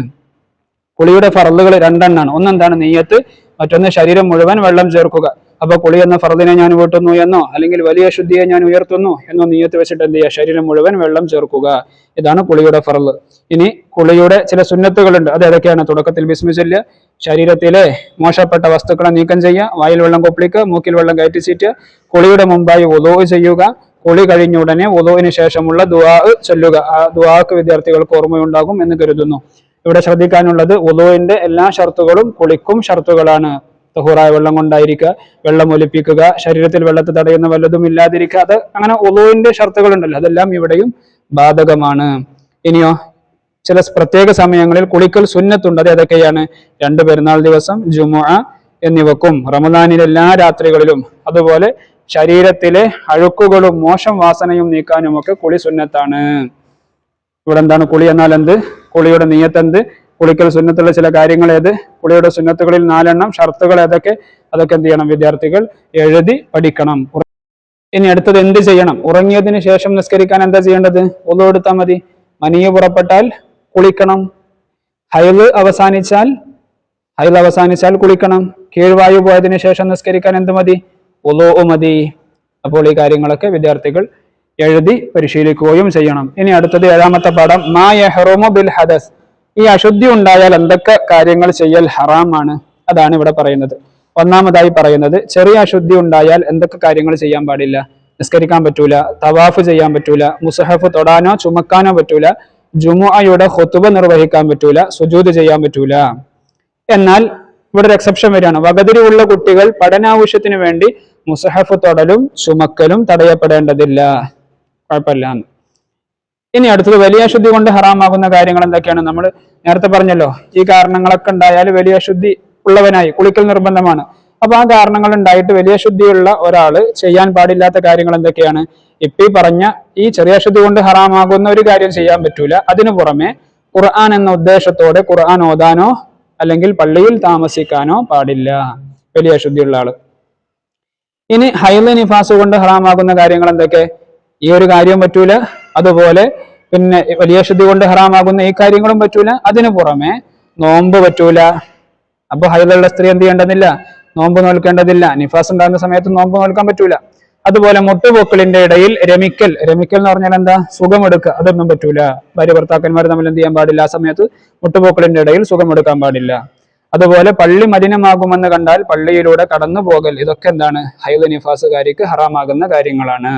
കുളിയുടെ ഫറലുകൾ രണ്ടെണ്ണാണ്. ഒന്നെന്താണ്? നെയ്യത്ത് മറ്റൊന്ന് ശരീരം മുഴുവൻ വെള്ളം ചേർക്കുക. അപ്പൊ കുളി എന്ന ഫറദിനെ ഞാൻ വീട്ടുന്നു എന്നോ അല്ലെങ്കിൽ വലിയ ശുദ്ധിയെ ഞാൻ ഉയർത്തുന്നു എന്നോ നീയത്ത് വെച്ചിട്ട് എന്ത് ചെയ്യുക? ശരീരം മുഴുവൻ വെള്ളം ചേർക്കുക. ഇതാണ് കുളിയുടെ ഫറൽ ഇനി കുളിയുടെ ചില സുന്നത്തുകളുണ്ട്. അത് ഏതൊക്കെയാണ്? തുടക്കത്തിൽ ബിസ്മിച്ചല്ല് ശരീരത്തിലെ മോശപ്പെട്ട വസ്തുക്കളെ നീക്കം ചെയ്യുക. വായിൽ വെള്ളം കൊപ്പിളിക്കുക. മൂക്കിൽ വെള്ളം കയറ്റി ചീറ്റുക കുളിയുടെ മുമ്പായി ഒലോ ചെയ്യുക. കുളി കഴിഞ്ഞ ഉടനെ ഒലോവിന് ശേഷമുള്ള ദുവാ ചൊല്ലുക. ആ ദുവാക്ക് വിദ്യാർത്ഥികൾക്ക് ഓർമ്മയുണ്ടാകും എന്ന് കരുതുന്നു. ഇവിടെ ശ്രദ്ധിക്കാനുള്ളത് ഒലോവിന്റെ എല്ലാ ഷർത്തുകളും കുളിക്കും ഷർത്തുകളാണ്. തഹൂറായ വെള്ളം കൊണ്ടായിരിക്കുക വെള്ളം ഒലിപ്പിക്കുക ശരീരത്തിൽ വെള്ളത്തെ തടയുന്ന വല്ലതും ഇല്ലാതിരിക്കുക. അത് അങ്ങനെ ഒലോവിന്റെ ഷർത്തുകളുണ്ടല്ലോ അതെല്ലാം ഇവിടെയും ബാധകമാണ്. ഇനിയോ ചില പ്രത്യേക സമയങ്ങളിൽ കുളിക്കൽ സുന്നത്തുണ്ട് അത് ഏതൊക്കെയാണ്? രണ്ട് പെരുന്നാൾ ദിവസം ജുമുഅ എന്നിവക്കും. റമദാനിലെ എല്ലാ രാത്രികളിലും അതുപോലെ ശരീരത്തിലെ അഴുക്കുകളും മോശം വാസനയും നീക്കാനുമൊക്കെ കുളി സുന്നത്താണ്. ഇവിടെ എന്താണ് കുളി എന്നാൽ എന്ത് കുളിയുടെ നീയത്തെന്ത്? കുളിക്കൽ സുന്നത്തുള്ള ചില കാര്യങ്ങൾ ഏത് കുളിയുടെ സുന്നത്തുകളിൽ നാലെണ്ണം ഷർത്തുകൾ ഏതൊക്കെ? അതൊക്കെ എന്ത് ചെയ്യണം വിദ്യാർത്ഥികൾ? എഴുതി പഠിക്കണം. ഇനി അടുത്തത് എന്ത് ചെയ്യണം? ഉറങ്ങിയതിന് ശേഷം നിസ്കരിക്കാൻ എന്താ ചെയ്യേണ്ടത്? ഒന്നും എടുത്താൽ മതി. മനിയ പുറപ്പെട്ടാൽ കുളിക്കണം. ഹൈവ് അവസാനിച്ചാൽ ഹൈവ് അവസാനിച്ചാൽ കുളിക്കണം. കീഴ്വായു പോയതിനു ശേഷം നിസ്കരിക്കാൻ എന്ത് മതി? ഒലോ മതി. അപ്പോൾ ഈ കാര്യങ്ങളൊക്കെ വിദ്യാർത്ഥികൾ എഴുതി പരിശീലിക്കുകയും ചെയ്യണം. ഇനി അടുത്തത് ഏഴാമത്തെ പാഠം. മായ ഹെറോമോ ബിൽ ഹദസ്. ഈ അശുദ്ധി ഉണ്ടായാൽ എന്തൊക്കെ കാര്യങ്ങൾ ചെയ്യൽ ഹറാമാണ്? അതാണ് ഇവിടെ പറയുന്നത്. ഒന്നാമതായി പറയുന്നത് ചെറിയ അശുദ്ധി ഉണ്ടായാൽ എന്തൊക്കെ കാര്യങ്ങൾ ചെയ്യാൻ പാടില്ല? നിസ്കരിക്കാൻ പറ്റൂല തവാഫ് ചെയ്യാൻ പറ്റൂല മുസഹഫ് തൊടാനോ ചുമക്കാനോ പറ്റൂല ജുമുഅയുടെ ഹൊത്തുവ നിർവഹിക്കാൻ പറ്റൂല സുജൂത് ചെയ്യാൻ പറ്റൂല. എന്നാൽ ഇവിടെ ഒരു എക്സെപ്ഷൻ വരികയാണ്. വകതിരിവുള്ള കുട്ടികൾ പഠനാവശ്യത്തിന് വേണ്ടി മുസഹഫ് തൊടലും ചുമക്കലും തടയപ്പെടേണ്ടതില്ല. കുഴപ്പമില്ല എന്ന്. ഇനി അടുത്തത് വലിയ അശുദ്ധി കൊണ്ട് ഹറാമാകുന്ന കാര്യങ്ങൾ എന്തൊക്കെയാണ്? നമ്മൾ നേരത്തെ പറഞ്ഞല്ലോ ഈ കാരണങ്ങളൊക്കെ ഉണ്ടായാൽ വലിയ അശുദ്ധി ഉള്ളവനായി കുളിക്കൽ നിർബന്ധമാണ്. അപ്പൊ ആ കാരണങ്ങൾ ഉണ്ടായിട്ട് വലിയ ശുദ്ധിയുള്ള ഒരാൾ ചെയ്യാൻ പാടില്ലാത്ത കാര്യങ്ങൾ എന്തൊക്കെയാണ്? ഇപ്പൊ ഈ പറഞ്ഞ ഈ ചെറിയ അശുദ്ധി കൊണ്ട് ഹറാമാകുന്ന ഒരു കാര്യം ചെയ്യാൻ പറ്റൂല. അതിനു പുറമെ ഖുർആൻ എന്ന ഉദ്ദേശത്തോടെ ഖുർആൻ ഓതാനോ അല്ലെങ്കിൽ പള്ളിയിൽ താമസിക്കാനോ പാടില്ല. വലിയ അശുദ്ധിയുള്ള ആൾ. ഇനി ഹൈല നിഫാസ് കൊണ്ട് ഹറാമാകുന്ന കാര്യങ്ങൾ എന്തൊക്കെ? ഈ ഒരു കാര്യം പറ്റൂല. അതുപോലെ പിന്നെ വലിയ ശുദ്ധി കൊണ്ട് ഹറാമാകുന്ന ഈ കാര്യങ്ങളും പറ്റൂല. അതിനു പുറമെ നോമ്പ് പറ്റൂല. അപ്പൊ ഹൈലുള്ള സ്ത്രീ എന്ത് ചെയ്യേണ്ടതില്ല? നോമ്പ് നോൽക്കേണ്ടതില്ല. നിഫാസ് ഉണ്ടാകുന്ന സമയത്ത് നോമ്പ് നോൽക്കാൻ പറ്റൂല. അതുപോലെ മുട്ടുപൊക്കളിന്റെ ഇടയിൽ രമിക്കൽ. രമിക്കൽ എന്ന് പറഞ്ഞാൽ എന്താ? സുഖമെടുക്കുക. അതൊന്നും പറ്റൂല. ഭാര്യ ഭർത്താക്കന്മാർ തമ്മിൽ എന്ത് ചെയ്യാൻ പാടില്ല? ആ സമയത്ത് മുട്ടുപൊക്കളിന്റെ ഇടയിൽ സുഖമെടുക്കാൻ പാടില്ല. അതുപോലെ പള്ളി മലിനമാകുമെന്ന് കണ്ടാൽ പള്ളിയിലൂടെ കടന്നു പോകൽ ഇതൊക്കെ എന്താണ്? ഹൈദ് നിഫാസുകാരിക്ക് ഹറാമാകുന്ന കാര്യങ്ങളാണ്.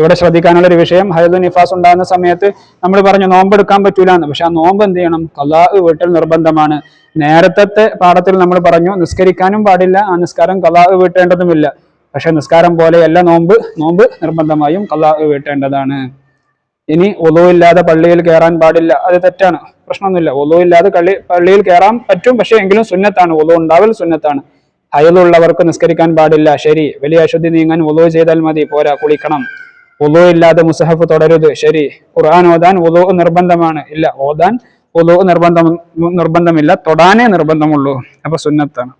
ഇവിടെ ശ്രദ്ധിക്കാനുള്ള ഒരു വിഷയം ഹൈദു നിഫാസ് ഉണ്ടാകുന്ന സമയത്ത് നമ്മൾ പറഞ്ഞു നോമ്പെടുക്കാൻ പറ്റൂല എന്ന് പക്ഷെ ആ നോമ്പ് എന്ത് ചെയ്യണം? കലാ വീട്ടിൽ നിർബന്ധമാണ്. നേരത്തെ പാഠത്തിൽ നമ്മൾ പറഞ്ഞു നിസ്കരിക്കാനും പാടില്ല ആ നിസ്കാരം കലാ വീട്ടേണ്ടതുമില്ല. പക്ഷെ നിസ്കാരം പോലെയല്ല നോമ്പ് നോമ്പ് നിർബന്ധമായും കലാ വീട്ടേണ്ടതാണ്. ഇനി ഒലു ഇല്ലാതെ പള്ളിയിൽ കയറാൻ പാടില്ല അത് തെറ്റാണ്. പ്രശ്നമൊന്നുമില്ല. ഒലു ഇല്ലാതെ കള്ളി പള്ളിയിൽ കയറാൻ പറ്റും പക്ഷെ എങ്കിലും സുന്നത്താണ്. ഒലു ഉണ്ടാവൽ സുന്നത്താണ്. അയലുള്ളവർക്ക് നിസ്കരിക്കാൻ പാടില്ല ശരി. വലിയ അശുദ്ധി നീങ്ങാൻ ഒലു ചെയ്താൽ മതി പോരാ കുളിക്കണം. ഒലു ഇല്ലാതെ മുസഹഫ് തുടരുത് ശരി. ഖുർആൻ ഓതാൻ ഒലു നിർബന്ധമാണ്. ഇല്ല ഓതാൻ ഒലു നിർബന്ധം നിർബന്ധമില്ല. തൊടാനേ നിർബന്ധമുള്ളൂ. അപ്പൊ സുന്നത്താണ്.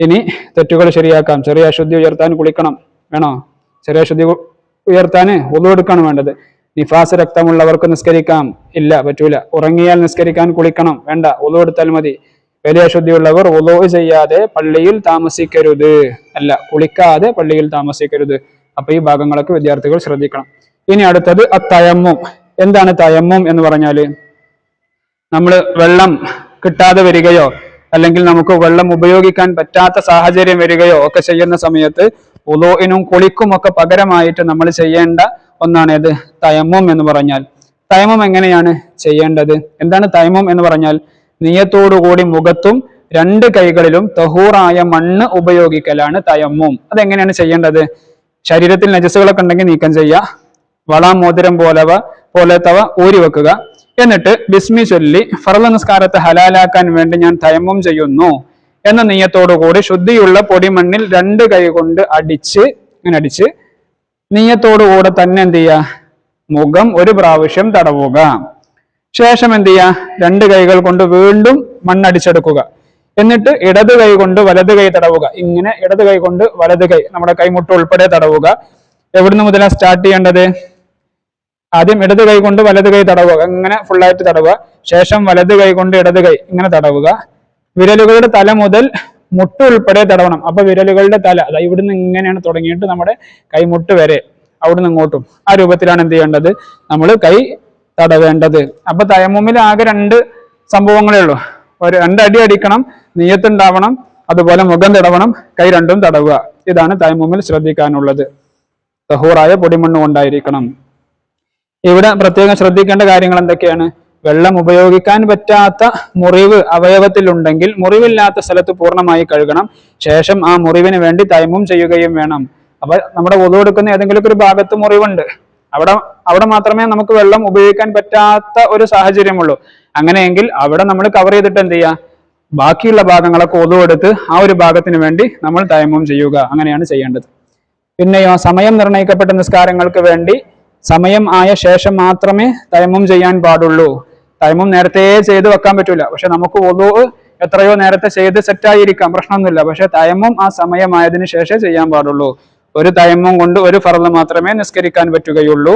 ഇനി തെറ്റുകൾ ശരിയാക്കാം. ചെറിയ അശുദ്ധി ഉയർത്താൻ കുളിക്കണം. വേണോ? ചെറിയ അശുദ്ധി ഉയർത്താൻ എടുക്കണം എടുക്കാണ് വേണ്ടത്. നിഫാസ് രക്തമുള്ളവർക്ക് നിസ്കരിക്കാം. ഇല്ല പറ്റൂല. ഉറങ്ങിയാൽ നിസ്കരിക്കാൻ കുളിക്കണം. വേണ്ട. ഒലു എടുത്താൽ മതി. വലിയ അശുദ്ധിയുള്ളവർ ഒലു ചെയ്യാതെ പള്ളിയിൽ താമസിക്കരുത്. അല്ല കുളിക്കാതെ പള്ളിയിൽ താമസിക്കരുത്. അപ്പൊ ഈ ഭാഗങ്ങളൊക്കെ വിദ്യാർത്ഥികൾ ശ്രദ്ധിക്കണം. ഇനി അടുത്തത് അത്തയമ്മും. എന്താണ് തയമ്മും എന്ന് പറഞ്ഞാൽ? നമ്മൾ വെള്ളം കിട്ടാതെ വരികയോ അല്ലെങ്കിൽ നമുക്ക് വെള്ളം ഉപയോഗിക്കാൻ പറ്റാത്ത സാഹചര്യം വരികയോ ഒക്കെ ചെയ്യുന്ന സമയത്ത് ഉലോയിനും കുളിക്കും ഒക്കെ പകരമായിട്ട് നമ്മൾ ചെയ്യേണ്ട ഒന്നാണ് ഇത് തയമ്മും എന്ന് പറഞ്ഞാൽ. തയമം എങ്ങനെയാണ് ചെയ്യേണ്ടത്? എന്താണ് തയമം എന്ന് പറഞ്ഞാൽ? നിയത്തോടുകൂടി മുഖത്തും രണ്ട് കൈകളിലും തഹൂറായ മണ്ണ് ഉപയോഗിക്കലാണ് തയമ്മും. അതെങ്ങനെയാണ് ചെയ്യേണ്ടത്? ശരീരത്തിൽ നജസ്സുകളൊക്കെ ഉണ്ടെങ്കിൽ നീക്കം ചെയ്യുക. വള മോതിരം പോലവ പോലത്തവ ഊരി വെക്കുക. എന്നിട്ട് ബിസ്മി ചൊല്ലി ഫർള നിസ്കാരത്തെ ഹലാലാക്കാൻ വേണ്ടി ഞാൻ തയമ്മം ചെയ്യുന്നു എന്ന നീയത്തോടുകൂടി ശുദ്ധിയുള്ള പൊടിമണ്ണിൽ രണ്ട് കൈ കൊണ്ട് അടിച്ച് ഇങ്ങനെ അടിച്ച് നീയത്തോടുകൂടെ തന്നെ എന്ത് ചെയ്യുക? മുഖം ഒരു പ്രാവശ്യം തടവുക. ശേഷം എന്ത് ചെയ്യുക? രണ്ട് കൈകൾ കൊണ്ട് വീണ്ടും മണ്ണടിച്ചെടുക്കുക. എന്നിട്ട് ഇടത് കൈ കൊണ്ട് വലത് കൈ തടവുക. ഇങ്ങനെ ഇടത് കൈ കൊണ്ട് വലത് കൈ നമ്മുടെ കൈമുട്ട് ഉൾപ്പെടെ തടവുക. എവിടുന്ന് മുതലാണ് സ്റ്റാർട്ട് ചെയ്യേണ്ടത്? ആദ്യം ഇടത് കൈ കൊണ്ട് വലത് കൈ തടവുക. ഇങ്ങനെ ഫുള്ളായിട്ട് തടവുക. ശേഷം വലത് കൈ കൊണ്ട് ഇടത് കൈ ഇങ്ങനെ തടവുക. വിരലുകളുടെ തല മുതൽ മുട്ട് ഉൾപ്പെടെ തടവണം. അപ്പൊ വിരലുകളുടെ തല അതായത് ഇവിടുന്ന് ഇങ്ങനെയാണ് തുടങ്ങിയിട്ട് നമ്മുടെ കൈമുട്ട് വരെ. അവിടുന്ന് ഇങ്ങോട്ടും. ആ രൂപത്തിലാണ് എന്ത് ചെയ്യേണ്ടത്? നമ്മൾ കൈ തടവേണ്ടത്. അപ്പൊ തയമ്മുമ്മിൽ ആകെ രണ്ട് സംഭവങ്ങളേ ഉള്ളൂ. ഒരു രണ്ടടി അടിക്കണം നീയത്തുണ്ടാവണം അതുപോലെ മുഖം തടവണം കൈ രണ്ടും തടവുക. ഇതാണ് തയമ്മുമ്മിൽ ശ്രദ്ധിക്കാനുള്ളത്. തഹൂറായ പൊടിമണ്ണ് കൊണ്ടായിരിക്കണം. ഇവിടെ പ്രത്യേകം ശ്രദ്ധിക്കേണ്ട കാര്യങ്ങൾ എന്തൊക്കെയാണ്? വെള്ളം ഉപയോഗിക്കാൻ പറ്റാത്ത മുറിവ് അവയവത്തിലുണ്ടെങ്കിൽ മുറിവില്ലാത്ത സ്ഥലത്ത് പൂർണമായി കഴുകണം. ശേഷം ആ മുറിവിന് വേണ്ടി തൈമും ചെയ്യുകയും വേണം. അപ്പൊ നമ്മുടെ ഒതു കൊടുക്കുന്ന ഏതെങ്കിലും ഒരു ഭാഗത്ത് മുറിവുണ്ട്. അവിടെ അവിടെ മാത്രമേ നമുക്ക് വെള്ളം ഉപയോഗിക്കാൻ പറ്റാത്ത ഒരു സാഹചര്യമുള്ളൂ. അങ്ങനെയെങ്കിൽ അവിടെ നമ്മൾ കവർ ചെയ്തിട്ട് എന്ത് ചെയ്യുക? ബാക്കിയുള്ള ഭാഗങ്ങളൊക്കെ ഒതു എടുത്ത് ആ ഒരു ഭാഗത്തിന് വേണ്ടി നമ്മൾ തയമം ചെയ്യുക. അങ്ങനെയാണ് ചെയ്യേണ്ടത്. പിന്നെയോ സമയം നിർണയിക്കപ്പെട്ട നിസ്കാരങ്ങൾക്ക് വേണ്ടി സമയം ആയ ശേഷം മാത്രമേ തയമം ചെയ്യാൻ പാടുള്ളൂ. തയമം നേരത്തെ ചെയ്ത് വെക്കാൻ പറ്റൂല. പക്ഷെ നമുക്ക് ഒതു എത്രയോ നേരത്തെ ചെയ്ത് സെറ്റായിരിക്കാം പ്രശ്നമൊന്നുമില്ല. പക്ഷെ തയമം ആ സമയമായതിനു ശേഷമേ ചെയ്യാൻ പാടുള്ളൂ. ഒരു തയമം കൊണ്ട് ഒരു ഫറൽ മാത്രമേ നിസ്കരിക്കാൻ പറ്റുകയുള്ളൂ.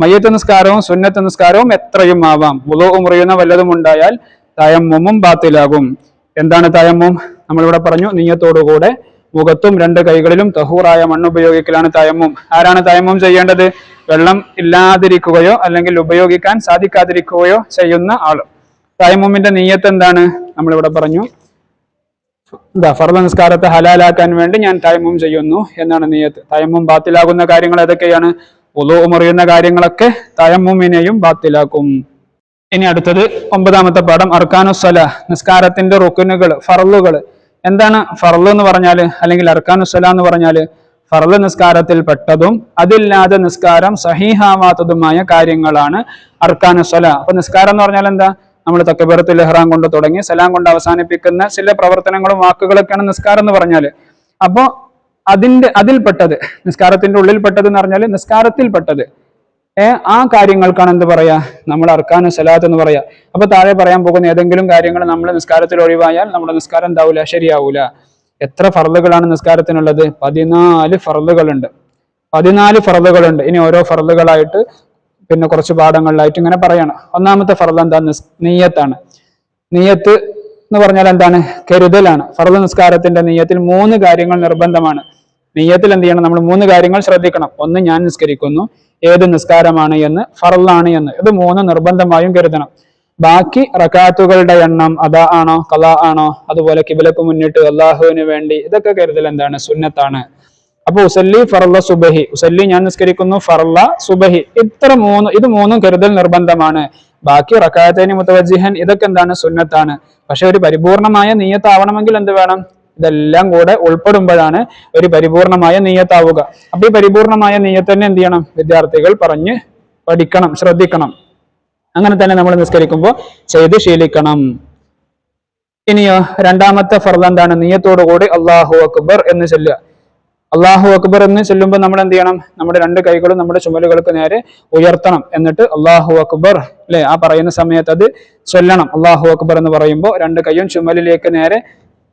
മയ്യത്ത് നിസ്കാരവും സുന്നത്ത് നിസ്കാരവും എത്രയും ആവാം. ഉലോ മുറിയുന്ന വല്ലതും ഉണ്ടായാൽ തയമ്മും ബാത്തിലാകും. എന്താണ് തയമ്മും? നമ്മളിവിടെ പറഞ്ഞു നീയത്തോടുകൂടെ മുഖത്തും രണ്ട് കൈകളിലും തഹൂറായ മണ്ണ് ഉപയോഗിക്കലാണ് തയമ്മും. ആരാണ് തയമ്മും ചെയ്യേണ്ടത്? വെള്ളം ഇല്ലാതിരിക്കുകയോ അല്ലെങ്കിൽ ഉപയോഗിക്കാൻ സാധിക്കാതിരിക്കുകയോ ചെയ്യുന്ന ആൾ. തയമ്മുമിന്റെ നീയത്ത് എന്താണ്? നമ്മളിവിടെ പറഞ്ഞു. ഫർദ നിസ്കാരത്തെ ഹലാലാക്കാൻ വേണ്ടി ഞാൻ തയമ്മും ചെയ്യുന്നു എന്നാണ് നീയത്ത്. തയമ്മും ബാത്തിലാകുന്ന കാര്യങ്ങൾ ഏതൊക്കെയാണ്? ഉളു മുറിയുന്ന കാര്യങ്ങളൊക്കെ തയമ്മുമിനെയും ബാത്തിലാക്കും. ഇനി അടുത്തത് ഒമ്പതാമത്തെ പാഠം അർക്കാനുസല നിസ്കാരത്തിന്റെ റുക്കുനുകൾ ഫറലുകൾ എന്താണ് ഫറൽ എന്ന് പറഞ്ഞാൽ അല്ലെങ്കിൽ അർക്കാനുസല എന്ന് പറഞ്ഞാൽ ഫറൽ നിസ്കാരത്തിൽ പെട്ടതും അതില്ലാതെ നിസ്കാരം സഹീഹാവാത്തതുമായ കാര്യങ്ങളാണ് അർക്കാനുസല അപ്പൊ നിസ്കാരം എന്ന് പറഞ്ഞാൽ എന്താ? നമ്മൾ തക്കബീറത്തുൽ ഇഹ്റാം കൊണ്ട് തുടങ്ങി സലാം കൊണ്ട് അവസാനിപ്പിക്കുന്ന ചില പ്രവർത്തനങ്ങളും വാക്കുകളൊക്കെയാണ് നിസ്കാരം എന്ന് പറഞ്ഞാൽ. അപ്പോ അതിന്റെ അതിൽപ്പെട്ടത് നിസ്കാരത്തിന്റെ ഉള്ളിൽപ്പെട്ടത് എന്ന് പറഞ്ഞാൽ നിസ്കാരത്തിൽപ്പെട്ടത് ആ കാര്യങ്ങൾക്കാണ് എന്ത് പറയാ? നമ്മൾ അർക്കാന സലാത്ത് എന്ന് പറയാ. അപ്പൊ താഴെ പറയാൻ പോകുന്ന ഏതെങ്കിലും കാര്യങ്ങൾ നമ്മൾ നിസ്കാരത്തിൽ ഒഴിവായാൽ നമ്മുടെ നിസ്കാരം എന്താവൂല? ശരിയാവൂല. എത്ര ഫറലുകളാണ് നിസ്കാരത്തിനുള്ളത്? പതിനാല് ഫറലുകളുണ്ട് പതിനാല് ഫറലുകളുണ്ട് ഇനി ഓരോ ഫറലുകളായിട്ട് പിന്നെ കുറച്ച് പാഠങ്ങളിലായിട്ട് ഇങ്ങനെ പറയണം. ഒന്നാമത്തെ ഫറൽ എന്താ? നീയത്താണ്. നീയത്ത് എന്ന് പറഞ്ഞാൽ എന്താണ്? കരുതലാണ്. ഫറദ് നിസ്കാരത്തിന്റെ നീയത്തിൽ മൂന്ന് കാര്യങ്ങൾ നിർബന്ധമാണ്. നീയത്തിൽ എന്ത് ചെയ്യണം? നമ്മൾ മൂന്ന് കാര്യങ്ങൾ ശ്രദ്ധിക്കണം. ഒന്ന് ഞാൻ നിസ്കരിക്കുന്നു. ഏത് നിസ്കാരമാണ് എന്ന്? ഫറലാണ് എന്ന്. ഇത് മൂന്ന് നിർബന്ധമായും കരുതണം. ബാക്കി റക്കാത്തുകളുടെ എണ്ണം അതാ ആണോ? കല ആണോ? അതുപോലെ കിബിലക്ക് മുന്നിട്ട് അള്ളാഹുവിന് വേണ്ടി. ഇതൊക്കെ കരുതൽ എന്താണ്? സുന്നത്താണ്. അപ്പൊ ഉസല്ലി ഫറല്ല സുബഹി. ഉസല്ലി ഞാൻ നിസ്കരിക്കുന്നു ഫറല്ല സുബഹി. ഇത്ര മൂന്ന് ഇത് മൂന്നും കരുതൽ നിർബന്ധമാണ്. ബാക്കി റക്കായത്തേനി മുത്തവജിഹൻ ഇതൊക്കെ എന്താണ്? സുന്നത്താണ്. പക്ഷെ ഒരു പരിപൂർണമായ നീയത്താവണമെങ്കിൽ എന്ത് വേണം? ഇതെല്ലാം കൂടെ ഉൾപ്പെടുമ്പോഴാണ് ഒരു പരിപൂർണമായ നീയത്താവുക. അപ്പൊ ഈ പരിപൂർണമായ നീയത്ത് തന്നെ എന്ത് ചെയ്യണം? വിദ്യാർത്ഥികൾ പറഞ്ഞ് പഠിക്കണം ശ്രദ്ധിക്കണം. അങ്ങനെ തന്നെ നമ്മൾ നിസ്കരിക്കുമ്പോൾ ചെയ്ത് ശീലിക്കണം. ഇനിയോ രണ്ടാമത്തെ ഫർദ് എന്താണ്? നീയത്തോടു കൂടി അള്ളാഹു അക്ബർ എന്ന് ചൊല്ലുക. അള്ളാഹു അക്ബർ എന്ന് ചൊല്ലുമ്പോൾ നമ്മൾ എന്ത് ചെയ്യണം? നമ്മുടെ രണ്ട് കൈകളും നമ്മുടെ ചുമലുകൾക്ക് നേരെ ഉയർത്തണം. എന്നിട്ട് അള്ളാഹു അക്ബർ അല്ലെ ആ പറയുന്ന സമയത്ത് അത് ചൊല്ലണം. അള്ളാഹു അക്ബർ എന്ന് പറയുമ്പോൾ രണ്ട് കൈയും ചുമലിലേക്ക് നേരെ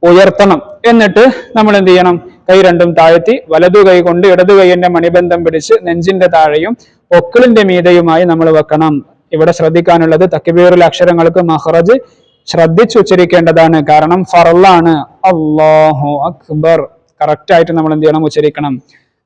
ഉയർത്തണം. എന്നിട്ട് നമ്മൾ എന്ത് ചെയ്യണം? കൈ രണ്ടും താഴ്ത്തി വലതു കൈ കൊണ്ട് ഇടതു കൈയിന്റെ മണിബന്ധം പിടിച്ച് നെഞ്ചിന്റെ താഴെയും ഒക്കിളിന്റെ മീതയുമായി നമ്മൾ വെക്കണം. ഇവിടെ ശ്രദ്ധിക്കാനുള്ളത് തക്കിബീറിലെ അക്ഷരങ്ങൾക്ക് മഹ്റജ് ശ്രദ്ധിച്ചുച്ചരിക്കേണ്ടതാണ് കാരണം ഫറലാണ് അള്ളാഹു അക്ബർ. കറക്റ്റ് ആയിട്ട് നമ്മൾ എന്ത് ചെയ്യണം? ഉച്ചരിക്കണം.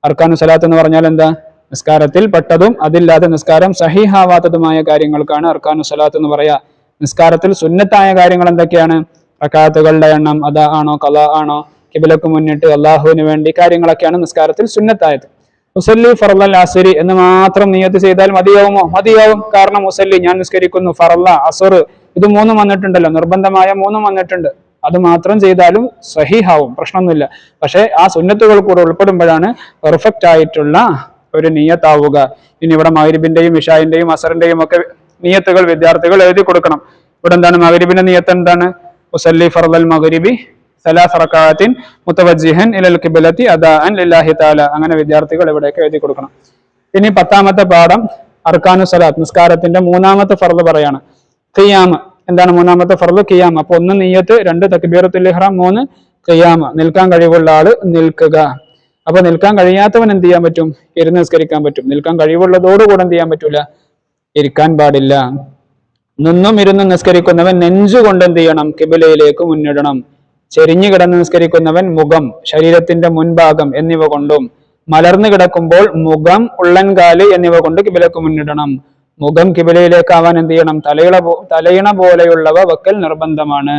അർക്കാനു സലാത്ത് എന്ന് പറഞ്ഞാൽ എന്താ? നിസ്കാരത്തിൽ പെട്ടതും അതില്ലാതെ നിസ്കാരം സഹിഹാവാത്തതുമായ കാര്യങ്ങൾക്കാണ് അർക്കാനു സലാത്ത് എന്ന് പറയാ. നിസ്കാരത്തിൽ സുന്നത്തായ കാര്യങ്ങൾ എന്തൊക്കെയാണ്? റക്കാത്തുകളുടെ എണ്ണം അതാ ആണോ കല ആണോ കിബിലക്ക് മുന്നിട്ട് അള്ളാഹുവിന് വേണ്ടി കാര്യങ്ങളൊക്കെയാണ് നിസ്കാരത്തിൽ സുന്നത്തായത്. മുസല്ലി ഫറല്ല അസുരി എന്ന് മാത്രം നിയത്ത് ചെയ്താൽ മതിയാവുമോ? മതിയാവും. കാരണം മുസല്ലി ഞാൻ നിസ്കരിക്കുന്നു. ഫറല്ല അസുർ ഇത് മൂന്നും വന്നിട്ടുണ്ടല്ലോ. നിർബന്ധമായ മൂന്നും വന്നിട്ടുണ്ട്. അത് മാത്രം ചെയ്താലും സഹിഹാവും. പ്രശ്നമൊന്നുമില്ല. പക്ഷേ ആ സുന്നത്തുകൾ കൂടെ ഉൾപ്പെടുമ്പോഴാണ് പെർഫെക്റ്റ് ആയിട്ടുള്ള ഒരു നിയത്താവുക. ഇനി ഇവിടെ മഹരിബിന്റെയും ഇഷായിന്റെയും അസറിന്റെയും ഒക്കെ നിയത്തുകൾ വിദ്യാർത്ഥികൾ എഴുതി കൊടുക്കണം. ഇവിടെ എന്താണ് മഹരിബിന്റെ നിയത്ത് എന്താണ്? ഉസല്ലി ഫർദൽ മഗ്രിബി സലാസ് റക്കാത്തിൻ മുത്തവജിഹൻ ഇലൽ കിബിലത്തി അദാഅൻ ലില്ലാഹി തആല അങ്ങനെ വിദ്യാർത്ഥികൾ ഇവിടെയൊക്കെ എഴുതി കൊടുക്കണം. ഇനി പത്താമത്തെ പാഠം അർക്കാനു സലാത്ത് നിസ്കാരത്തിന്റെ മൂന്നാമത്തെ ഫർദ് പറയാണ്. ഖിയാമ്. എന്താണ് മൂന്നാമത്തെ ഫർദ്? ഖിയാമ്. അപ്പൊ ഒന്ന് നീയത്ത് രണ്ട് തക്ബീറത്തുൽ ഇഹ്റാം മൂന്ന് ഖിയാമ്. നിൽക്കാൻ കഴിവുള്ള ആൾ നിൽക്കുക. അപ്പൊ നിൽക്കാൻ കഴിയാത്തവൻ എന്ത് ചെയ്യാൻ പറ്റും? ഇരുന്ന് നിസ്കരിക്കാൻ പറ്റും. നിൽക്കാൻ കഴിവുള്ളതോടുകൂടെ എന്ത് ചെയ്യാൻ പറ്റൂല? ഇരിക്കാൻ പാടില്ല. നിന്നും ഇരുന്ന് നിസ്കരിക്കുന്നവൻ നെഞ്ചുകൊണ്ട് എന്ത് ചെയ്യണം? കിബിലയിലേക്ക് മുന്നിടണം. ചെരിഞ്ഞു കിടന്ന് നിസ്കരിക്കുന്നവൻ മുഖം ശരീരത്തിന്റെ മുൻഭാഗം എന്നിവ കൊണ്ടും മലർന്നു കിടക്കുമ്പോൾ മുഖം ഉള്ളൻകാൽ എന്നിവ കൊണ്ട് കിബിലക്ക് മുന്നിടണം. മുഖം കിബിലയിലേക്ക് ആവാൻ എന്ത് ചെയ്യണം? തലയിള തലയിണ പോലെയുള്ളവ വെക്കൽ നിർബന്ധമാണ്.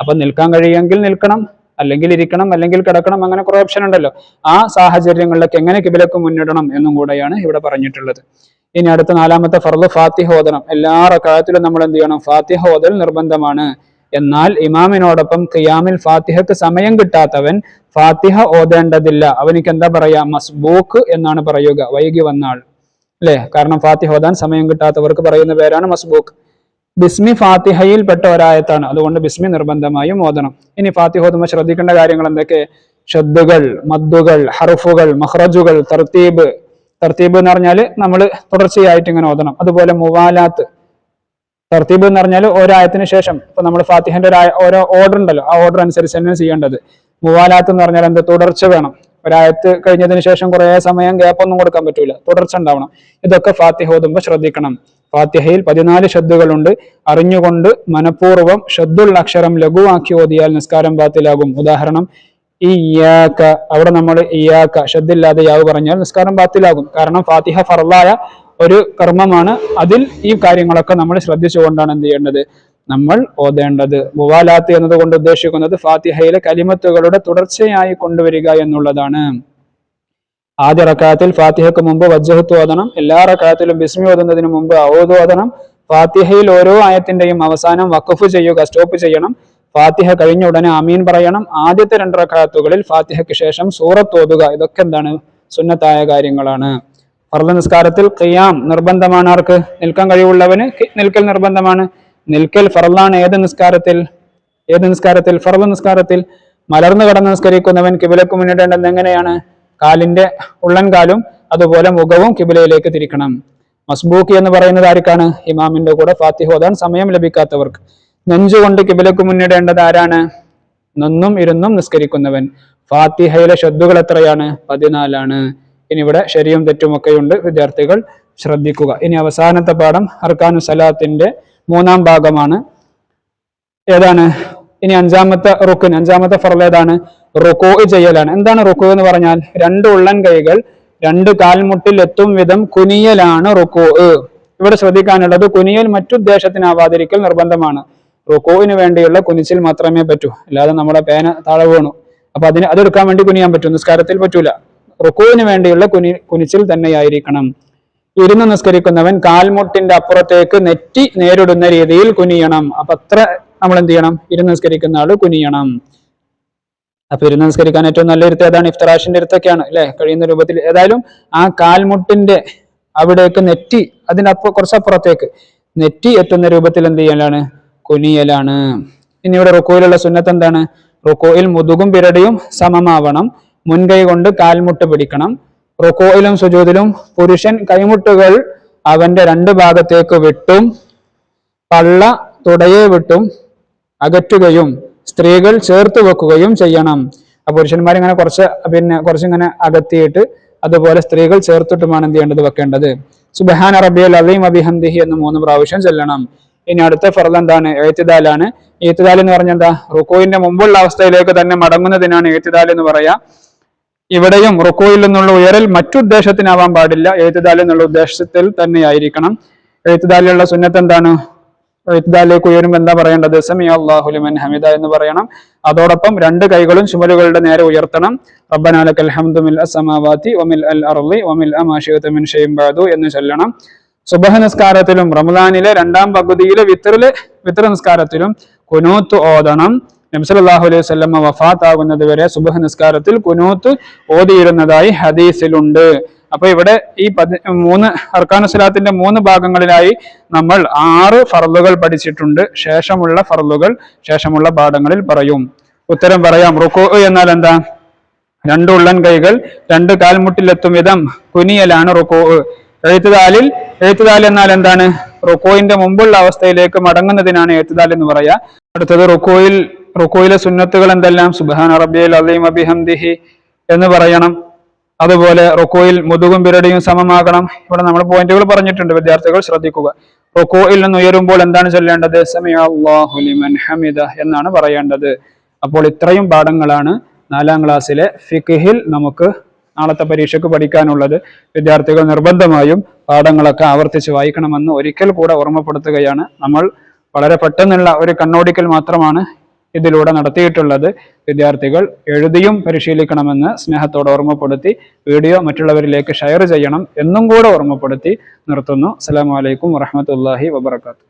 അപ്പൊ നിൽക്കാൻ കഴിയുമെങ്കിൽ നിൽക്കണം. അല്ലെങ്കിൽ ഇരിക്കണം അല്ലെങ്കിൽ കിടക്കണം അങ്ങനെ കുറെ ഓപ്ഷൻ ഉണ്ടല്ലോ. ആ സാഹചര്യങ്ങളിലൊക്കെ എങ്ങനെ കിബിലക്ക് മുന്നിടണം എന്നും കൂടെയാണ് ഇവിടെ പറഞ്ഞിട്ടുള്ളത്. ഇനി അടുത്ത നാലാമത്തെ ഫർദ് ഫാത്തിഹ ഓതണം എല്ലാ റക്കാലത്തിലും നമ്മൾ എന്ത് ചെയ്യണം? ഫാത്തിഹ ഓതൽ നിർബന്ധമാണ്. എന്നാൽ ഇമാമിനോടൊപ്പം ഖിയാമിൽ ഫാത്തിഹക്ക് സമയം കിട്ടാത്തവൻ ഫാത്തിഹ ഓതേണ്ടതില്ല. അവനിക്ക് എന്താ പറയാ? മസ്ബൂക്ക് എന്നാണ് പറയുക. വൈകി വന്നാൾ. അല്ലെ? കാരണം ഫാത്തിഹ ഓതാൻ സമയം കിട്ടാത്തവർക്ക് പറയുന്ന പേരാണ് മസ്ബൂക്ക്. ബിസ്മി ഫാത്തിഹയിൽപ്പെട്ട ഒരായത്താണ് അതുകൊണ്ട് ബിസ്മി നിർബന്ധമായും ഓതണം. ഇനി ഫാത്തിഹ ഓതുമ്പോൾ ശ്രദ്ധിക്കേണ്ട കാര്യങ്ങൾ എന്തൊക്കെ? ഷദ്ദുകൾ മദ്ദുകൾ ഹറുഫുകൾ മഹ്റജുകൾ തർത്തീബ്. തർത്തീബ് എന്ന് പറഞ്ഞാൽ നമ്മൾ തുടർച്ചയായിട്ട് ഇങ്ങനെ ഓതണം. അതുപോലെ മുവാലാത്ത്. തർത്തീബ് എന്ന് പറഞ്ഞാൽ ഒരായത്തിന് ശേഷം. ഇപ്പൊ നമ്മൾ ഫാത്തിഹന്റെ ഒരു ഓരോ ഓർഡർ ഉണ്ടല്ലോ. ആ ഓർഡർ അനുസരിച്ച് തന്നെ ചെയ്യേണ്ടത്. മുവാലാത്ത് എന്ന് പറഞ്ഞാൽ എന്താ? തുടർച്ച വേണം. ഒരായത്ത് കഴിഞ്ഞതിന് ശേഷം കുറേ സമയം ഗ്യാപ്പൊന്നും കൊടുക്കാൻ പറ്റൂല. തുടർച്ച ഉണ്ടാവണം. ഇതൊക്കെ ഫാത്തിഹ ഓതുമ്പോൾ ശ്രദ്ധിക്കണം. ഫാത്തിഹയിൽ പതിനാല് ഷദ്ദുകളുണ്ട്. അറിഞ്ഞുകൊണ്ട് മനഃപൂർവം ഷദ്ദുള്ള അക്ഷരം ലഘുവാക്കി ഓതിയാൽ നിസ്കാരം ബാത്തിലാകും. ഉദാഹരണം ഇയാക്ക അവിടെ നമ്മൾ ഇയാക്ക ഷദ്ദില്ലാതെ യാവ് പറഞ്ഞാൽ നിസ്കാരം ബാത്തിലാകും. കാരണം ഫാത്തിഹ ഫറലായ ഒരു കർമ്മമാണ്. അതിൽ ഈ കാര്യങ്ങളൊക്കെ നമ്മൾ ശ്രദ്ധിച്ചുകൊണ്ടാണ് എന്ത് ചെയ്യേണ്ടത്? നമ്മൾ ഓതേണ്ടത്. മുവാലാത്ത് എന്നതുകൊണ്ട് ഉദ്ദേശിക്കുന്നത് ഫാത്തിഹയിലെ കലിമത്തുകളുടെ തുടർച്ചയായി കൊണ്ടുവരിക എന്നുള്ളതാണ്. ആദ്യ റക്കാത്തിൽ ഫാത്തിഹയ്ക്ക് മുമ്പ് വജ്ജഹത്ത് ഓതണം. എല്ലാ റക്കാത്തിലും ബിസ്മി ഓതുന്നതിന് മുമ്പ് ഔദ് ഓതണം. ഫാത്തിഹയിൽ ഓരോ ആയത്തിന്റെയും അവസാനം വഖഫ് ചെയ്യുക സ്റ്റോപ്പ് ചെയ്യണം. ഫാത്തിഹ കഴിഞ്ഞ ഉടനെ അമീൻ പറയണം. ആദ്യത്തെ രണ്ട് റക്കാത്തുകളിൽ ഫാത്തിഹയ്ക്ക് ശേഷം സൂറത്ത് ഓതുക. ഇതൊക്കെ എന്താണ്? സുന്നത്തായ കാര്യങ്ങളാണ്. ഫർദ് നിസ്കാരത്തിൽ ഖിയാം നിർബന്ധമാണ് ആർക്ക്? നിൽക്കാൻ കഴിവുള്ളവന് നിൽക്കൽ നിർബന്ധമാണ്. നിൽക്കൽ ഫർദാണ് ഏത് നിസ്കാരത്തിൽ? ഏത് നിസ്കാരത്തിൽ? ഫർദ് നിസ്കാരത്തിൽ മലർന്നു കിടന്ന് നിസ്കരിക്കുന്നവൻ കിബിലക്ക് മുന്നിടേണ്ടത് എങ്ങനെയാണ്? കാലിന്റെ ഉള്ളൻ കാലും അതുപോലെ മുഖവും കിബിലയിലേക്ക് തിരിക്കണം. മസ്ബൂക്കി എന്ന് പറയുന്നത് ആർക്കാണ്? ഇമാമിന്റെ കൂടെ ഫാത്തിഹോദാൻ സമയം ലഭിക്കാത്തവർക്ക്. നെഞ്ചുകൊണ്ട് കിബിലക്ക് മുന്നിടേണ്ടത് ആരാണ്? നിന്നും ഇരുന്നും നിസ്കരിക്കുന്നവൻ. ഫാത്തിഹയിലെ ഷദ്ദുകൾ എത്രയാണ്? പതിനാലാണ്. ഇനി ഇവിടെ ശരിയും തെറ്റുമൊക്കെയുണ്ട് വിദ്യാർത്ഥികൾ ശ്രദ്ധിക്കുക. ഇനി അവസാനത്തെ പാഠം അർക്കാനു സലാത്തിന്റെ മൂന്നാം ഭാഗമാണ്. ഏതാണ്? ഇനി അഞ്ചാമത്തെ റുക്കിൻ. അഞ്ചാമത്തെ ഫറൽ ഏതാണ്? റുക്കോ ചെയ്യലാണ്. എന്താണ് റുക്കോ എന്ന് പറഞ്ഞാൽ? രണ്ട് ഉള്ളൻ കൈകൾ രണ്ട് കാൽമുട്ടിൽ എത്തും വിധം കുനിയലാണ് റുക്കോ. ഇവിടെ ശ്രദ്ധിക്കാനുള്ളത് കുനിയൽ മറ്റുദ്ദേശത്തിനാവാതിരിക്കൽ നിർബന്ധമാണ്. റുക്കോവിന് വേണ്ടിയുള്ള കുനിച്ചിൽ മാത്രമേ പറ്റൂ. അല്ലാതെ നമ്മുടെ പേന താഴെ വീണു. അപ്പൊ അതിന് അതെടുക്കാൻ വേണ്ടി കുനിയാൻ പറ്റും. നിസ്കാരത്തിൽ പറ്റൂല. റുക്കോവിന് വേണ്ടിയുള്ള കുനി കുനിച്ചിൽ തന്നെയായിരിക്കണം. ഇരുന്ന് നിസ്കരിക്കുന്നവൻ കാൽമുട്ടിന്റെ അപ്പുറത്തേക്ക് നെറ്റി നേരിടുന്ന രീതിയിൽ കുനിയണം. അപ്പൊ അത്ര നമ്മൾ എന്ത് ചെയ്യണം? ഇരുന്ന് നിസ്കരിക്കുന്ന ആൾ കുനിയണം. അപ്പൊ ഇരുന്ന് നമസ്കരിക്കാൻ ഏറ്റവും നല്ല ഇരുത്ത് ഏതാണ്? ഇഫ്തറാഷിന്റെ ഇരുത്തൊക്കെയാണ് അല്ലെ? കഴിയുന്ന രൂപത്തിൽ. ഏതായാലും ആ കാൽമുട്ടിന്റെ അവിടേക്ക് നെറ്റി അതിന്റെ കുറച്ചപ്പുറത്തേക്ക് നെറ്റി എത്തുന്ന രൂപത്തിൽ എന്ത് ചെയ്യലാണ്? കുനിയലാണ്. ഇനി ഇവിടെ റുക്കോയിലുള്ള സുന്നത്ത് എന്താണ്? റുക്കോയിൽ മുതുകും പിരടിയും സമമാവണം. മുൻകൈ കൊണ്ട് കാൽമുട്ട് പിടിക്കണം. റുക്കോയിലും സുജൂതിലും പുരുഷൻ കൈമുട്ടുകൾ അവന്റെ രണ്ട് ഭാഗത്തേക്ക് വിട്ടും. പള്ള തുടയെ വിട്ടും. അകറ്റുകയും സ്ത്രീകൾ ചേർത്ത് വെക്കുകയും ചെയ്യണം. ആ പുരുഷന്മാർ ഇങ്ങനെ കുറച്ച് പിന്നെ കുറച്ച് ഇങ്ങനെ അകത്തിയിട്ട് അതുപോലെ സ്ത്രീകൾ ചേർത്തിട്ടുമാണ് എന്ത് ചെയ്യേണ്ടത് വെക്കേണ്ടത്. സുബഹാൻ അറബിയൽ അലീം അബിഹന്ദിഹി എന്ന് മൂന്ന് പ്രാവശ്യം ചെല്ലണം. ഇനി അടുത്ത ഫർദ് എന്താണ്? എഴുത്തിദാലാണ്. എഴുത്തിദാൽ എന്ന് പറഞ്ഞാൽ എന്താ? റുക്കോയിന്റെ മുമ്പുള്ള അവസ്ഥയിലേക്ക് തന്നെ മടങ്ങുന്നതിനാണ് എഴുത്തിദാൽ എന്ന് പറയാ. ഇവിടെയും റുക്കോയിൽ നിന്നുള്ള ഉയരൽ മറ്റുദ്ദേശത്തിനാവാൻ പാടില്ല. ഏത്തിദാൽ എന്നുള്ള ഉദ്ദേശത്തിൽ തന്നെയായിരിക്കണം. എഴുത്തുദാലിലുള്ള സുന്നത്ത് എന്താണ്? എഴുത്തുദാലിലേക്ക് ഉയരുമ്പോൾ എന്താ പറയേണ്ടത്? സമി അള്ളാഹുലിമൻ ഹമിദ എന്ന് പറയണം. അതോടൊപ്പം രണ്ട് കൈകളും ചുമലുകളുടെ നേരെ ഉയർത്തണം. റബ്ബനാലക്കൽ ഹംദു മിൽ ഒമിൽ അൽ അർളി ഒമിൽ അമാഷിയത്ത് മിൻ ഷെയ്ം ബാദു എന്ന് ചൊല്ലണം. സുബഹ നിസ്കാരത്തിലും റമദാനിലെ രണ്ടാം പകുതിയിലെ വിത്തറിലെ വിത്തർ നിസ്കാരത്തിലും കുനൂത്ത് ഓതണം. നബ്സലാഹു അലൈഹി സ്വല്ലമ്മ വഫാത്താകുന്നത് വരെ സുബഹ നിസ്കാരത്തിൽ കുനൂത്ത് ഓതിയിരുന്നതായി ഹദീസിലുണ്ട്. അപ്പൊ ഇവിടെ ഈ പതി മൂന്ന് അർക്കാനു സ്വലാത്തിന്റെ മൂന്ന് ഭാഗങ്ങളിലായി നമ്മൾ ആറ് ഫർലുകൾ പഠിച്ചിട്ടുണ്ട്. ശേഷമുള്ള ഫർലുകൾ ശേഷമുള്ള പാഠങ്ങളിൽ പറയും. ഉത്തരം പറയാം. റുക്കു എന്നാൽ എന്താ? രണ്ട് ഉള്ളൻ കൈകൾ രണ്ട് കാൽമുട്ടിലെത്തും വിധം കുനിയലാണ് റുക്കോ. എഴുത്തുതാലിൽ എഴുത്തുതാൽ എന്നാൽ എന്താണ്? റുക്കോയിന്റെ മുമ്പുള്ള അവസ്ഥയിലേക്ക് മടങ്ങുന്നതിനാണ് എഴുത്തുതാൽ എന്ന് പറയാ. അടുത്തത് റുക്കോയിൽ റുക്കോയിലെ സുന്നത്തുകൾ എന്തെല്ലാം? സുബാൻ റബ്ബിയൽ അലീം അബിഹംദിഹി എന്ന് പറയണം. അതുപോലെ റൊക്കോയിൽ മുതുകും പിരടിയും സമമാകണം. ഇവിടെ നമ്മൾ പോയിന്റുകൾ പറഞ്ഞിട്ടുണ്ട് വിദ്യാർത്ഥികൾ ശ്രദ്ധിക്കുക. റൊക്കോയിൽ നിന്ന് ഉയരുമ്പോൾ എന്താണ് ചൊല്ലേണ്ടത്? സമയ അല്ലാഹു ലിമൻ ഹമിദ എന്നാണ് പറയേണ്ടത്. അപ്പോൾ ഇത്രയും പാഠങ്ങളാണ് നാലാം ക്ലാസ്സിലെ ഫിഖിൽ നമുക്ക് നാളത്തെ പരീക്ഷയ്ക്ക് പഠിക്കാനുള്ളത്. വിദ്യാർത്ഥികൾ നിർബന്ധമായും പാഠങ്ങളൊക്കെ ആവർത്തിച്ച് വായിക്കണമെന്ന് ഒരിക്കൽ കൂടെ ഓർമ്മപ്പെടുത്തുകയാണ് നമ്മൾ. വളരെ പെട്ടെന്നുള്ള ഒരു കണ്ണോടിക്കൽ മാത്രമാണ് ഇതിലൂടെ നടത്തിയിട്ടുള്ളത് വിദ്യാർത്ഥികൾ എഴുതിയും പരിശീലിക്കണമെന്ന് സ്നേഹത്തോടെ ഓർമ്മപ്പെടുത്തി വീഡിയോ മറ്റുള്ളവരിലേക്ക് ഷെയർ ചെയ്യണം എന്നും കൂടെ ഓർമ്മപ്പെടുത്തി നിർത്തുന്നു. അസ്സലാമു അലൈക്കും വറഹമത്തല്ലാഹി വബർക്കാത്തു